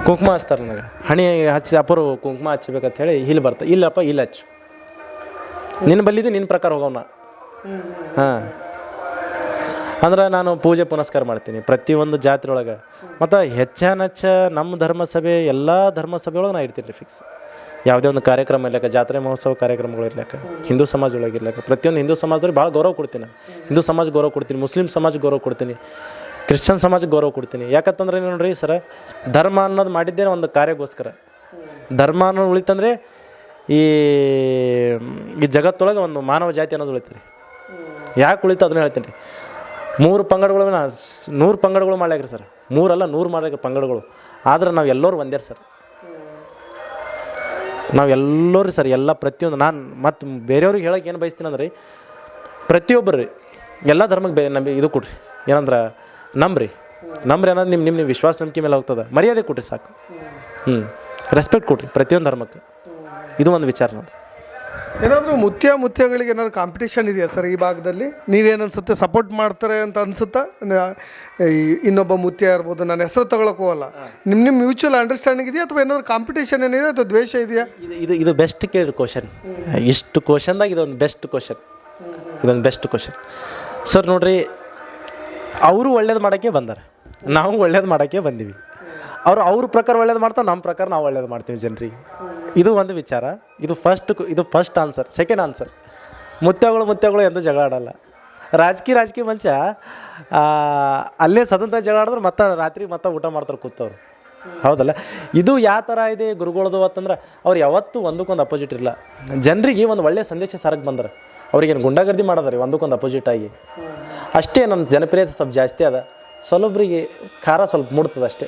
ಕುಂಕುಮ ಹಚ್ತಾರೆ ನನಗೆ. ಹಣಿ ಹಚ್ಚಿ ಅಪ್ಪರು ಕುಂಕುಮ ಹಚ್ಚಬೇಕಂತ ಹೇಳಿ ಇಲ್ಲಿ ಬರ್ತ ಇಲ್ಲಪ್ಪ, ಇಲ್ಲಿ ಹಚ್ಚು. ನಿನ್ನ ಬಲ್ಲಿದ್ದು ನಿನ್ನ ಪ್ರಕಾರ ಹೋಗೋಣ ಹಾಂ. ಅಂದ್ರೆ ನಾನು ಪೂಜೆ ಪುನಸ್ಕಾರ ಮಾಡ್ತೀನಿ ಪ್ರತಿಯೊಂದು ಜಾತ್ರೆ ಒಳಗೆ ಮತ್ತು ಹೆಚ್ಚಾನೆಚ್ಚ ನಮ್ಮ ಧರ್ಮಸಭೆ, ಎಲ್ಲ ಧರ್ಮಸಭೆ ಒಳಗೆ ನಾ ಇರ್ತೀನಿ ರೀ ಫಿಕ್ಸ್ ಯಾವುದೇ ಒಂದು ಕಾರ್ಯಕ್ರಮ ಇರ್ಲಕ್ಕ ಜಾತ್ರೆ ಮಹೋತ್ಸವ ಕಾರ್ಯಕ್ರಮಗಳು ಇರ್ಲಕ್ಕ ಹಿಂದೂ ಸಮಾಜ ಒಳಗೆ ಇರ್ಲಕ್ಕ ಪ್ರತಿಯೊಂದು ಹಿಂದೂ ಸಮಾಜದವ್ರಿಗೆ ಭಾಳ ಗೌರವ ಕೊಡ್ತೀನಿ. ಹಿಂದೂ ಸಮಾಜ ಗೌರವ ಕೊಡ್ತೀನಿ, ಮುಸ್ಲಿಂ ಸಮಾಜ ಗೌರವ ಕೊಡ್ತೀನಿ. ಕ್ರಿಶ್ಚಿಯನ್ ಸಮಾಜಕ್ಕೆ ಗೌರವ ಕೊಡ್ತೀನಿ. ಯಾಕಂತಂದ್ರೆ ನೋಡ್ರಿ ಸರ ಧರ್ಮ ಅನ್ನೋದು ಮಾಡಿದ್ದೇನೆ ಒಂದು ಕಾರ್ಯಕ್ಕೋಸ್ಕರ. ಧರ್ಮ ಅನ್ನೋದು ಉಳಿತಂದ್ರೆ ಈ ಈ ಜಗತ್ತೊಳಗೆ ಒಂದು ಮಾನವ ಜಾತಿ ಅನ್ನೋದು ಉಳಿತೀರಿ ಯಾಕೆ ಉಳಿತು ಅದನ್ನ ಹೇಳ್ತೀನಿ. ಮೂರು ಪಂಗಡಗಳು ನೂರು ಪಂಗಡಗಳು ಮಾಡ್ಯಾಕ್ರಿ ಸರ್. ಮೂರಲ್ಲ ನೂರು ಮಾಡ್ಯಾಕ ಪಂಗಡಗಳು. ಆದ್ರೆ ನಾವು ಎಲ್ಲರೂ ಒಂದೇ ಸರ್. ನಾವು ಎಲ್ಲರೂ ಸರ್, ಎಲ್ಲ ಪ್ರತಿಯೊಂದು ನಾನು ಮತ್ತು ಬೇರೆಯವ್ರಿಗೆ ಹೇಳೋಕೆ ಏನು ಬಯಸ್ತೀನಿ ಅಂದ್ರೆ ಪ್ರತಿಯೊಬ್ಬರು ರೀ ಎಲ್ಲ ಧರ್ಮಕ್ಕೆ ಬೇರೆ ನಮಗೆ ಇದು ಕೊಡ್ರಿ. ಏನಂದ್ರೆ ನಂಬ್ರಿ. ನಂಬ್ರಿ ಅನ್ನೋದು ನಿಮ್ಮ ನಿಮ್ಮ ವಿಶ್ವಾಸ ನಂಬಿಕೆ ಮೇಲೆ ಹೋಗ್ತದೆ. ಮರ್ಯಾದೆ ಕೊಡ್ರಿ ಸಾಕು. ಹ್ಞೂ ರೆಸ್ಪೆಕ್ಟ್ ಕೊಡ್ರಿ ಪ್ರತಿಯೊಂದು ಧರ್ಮಕ್ಕೆ. ಇದು ಒಂದು ವಿಚಾರ ನಮ್ಮದು ಏನಾದರೂ ಮುತ್ಯ ಮುತ್ಯಗಳಿಗೆ ಏನಾದ್ರು ಕಾಂಪಿಟೇಷನ್ ಇದೆಯಾ ಸರ್ ಈ ಭಾಗದಲ್ಲಿ? ನೀವೇನು ಅನ್ಸುತ್ತೆ? ಸಪೋರ್ಟ್ ಮಾಡ್ತಾರೆ ಅಂತ ಅನ್ಸುತ್ತಾ? ಇನ್ನೊಬ್ಬ ಮುತ್ಯ ಇರ್ಬೋದು ನನ್ನ ಹೆಸರು ತಗೊಳಕ್ ಹೋಗಲ್ಲ ನಿಮ್ಮ ನಿಮ್ಮ ಮ್ಯೂಚುವಲ್ ಅಂಡರ್ಸ್ಟ್ಯಾಂಡಿಂಗ್ ಇದೆಯಾ ಅಥವಾ ಏನಾದ್ರು ಕಾಂಪಿಟೇಷನ್ ಏನಿದೆ ಅಥವಾ ದ್ವೇಷ ಇದೆಯಾ? ಇದು ಇದು ಇದು ಬೆಸ್ಟ್ ಕೇಳಿದ ಕ್ವಶನ್ ಇಷ್ಟು ಕ್ವಶನ್ದಾಗ ಇದೊಂದು ಬೆಸ್ಟ್ ಕ್ವಶನ್ ಇದೊಂದು ಬೆಸ್ಟ್ ಕ್ವಶನ್ ಸರ್ ನೋಡ್ರಿ ಅವರು ಒಳ್ಳೇದು ಮಾಡೋಕ್ಕೆ ಬಂದಾರೆ. ನಾವು ಒಳ್ಳೇದು ಮಾಡೋಕ್ಕೆ ಬಂದೀವಿ. ಅವರು ಅವ್ರ ಪ್ರಕಾರ ಒಳ್ಳೇದು ಮಾಡ್ತಾರೆ ನಮ್ಮ ಪ್ರಕಾರ ನಾವು ಒಳ್ಳೇದು ಮಾಡ್ತೀವಿ ಜನರಿಗೆ. ಇದು ಒಂದು ವಿಚಾರ. ಇದು ಫಸ್ಟ್ ಇದು ಫಸ್ಟ್ ಆನ್ಸರ್ ಸೆಕೆಂಡ್ ಆನ್ಸರ್ ಮುತ್ಯಗಳು ಮುತ್ಯಗಳು ಎಂದು ಜಗಳ ಆಡಲ್ಲ. ರಾಜಕೀಯ ರಾಜಕೀಯ ಆ, ಅಲ್ಲೇ ಸ್ವತಂತ್ರ ಜಗಳ ಆಡಿದ್ರೆ ಮತ್ತೆ ರಾತ್ರಿ ಮತ್ತೆ ಊಟ ಮಾಡ್ತಾರೆ ಕೂತವ್ರು. ಹೌದಲ್ಲ? ಇದು ಯಾವ ಥರ ಇದೆ ಗುರುಗಳದು ಅಂತಂದ್ರೆ ಅವ್ರು ಯಾವತ್ತೂ ಒಂದಕ್ಕೊಂದು ಅಪೋಸಿಟ್ ಇರಲ್ಲ ಜನರಿಗೆ ಒಂದು ಒಳ್ಳೆಯ ಸಂದೇಶ ಸರಕ್ಕೆ ಬಂದ್ರೆ. ಅವ್ರಿಗೇನು ಗುಂಡಾಗರ್ದಿ ಮಾಡೋದ್ರಿ ಒಂದಕ್ಕೊಂದು ಅಪೋಸಿಟ್ ಆಗಿ. ಅಷ್ಟೇ ನನ್ನ ಜನಪ್ರಿಯತೆ ಸ್ವಲ್ಪ ಜಾಸ್ತಿ ಅದ. ಸ್ವಲ್ಪರಿಗೆ ಖಾರ ಸ್ವಲ್ಪ ಮೂಡ್ತದೆ ಅಷ್ಟೇ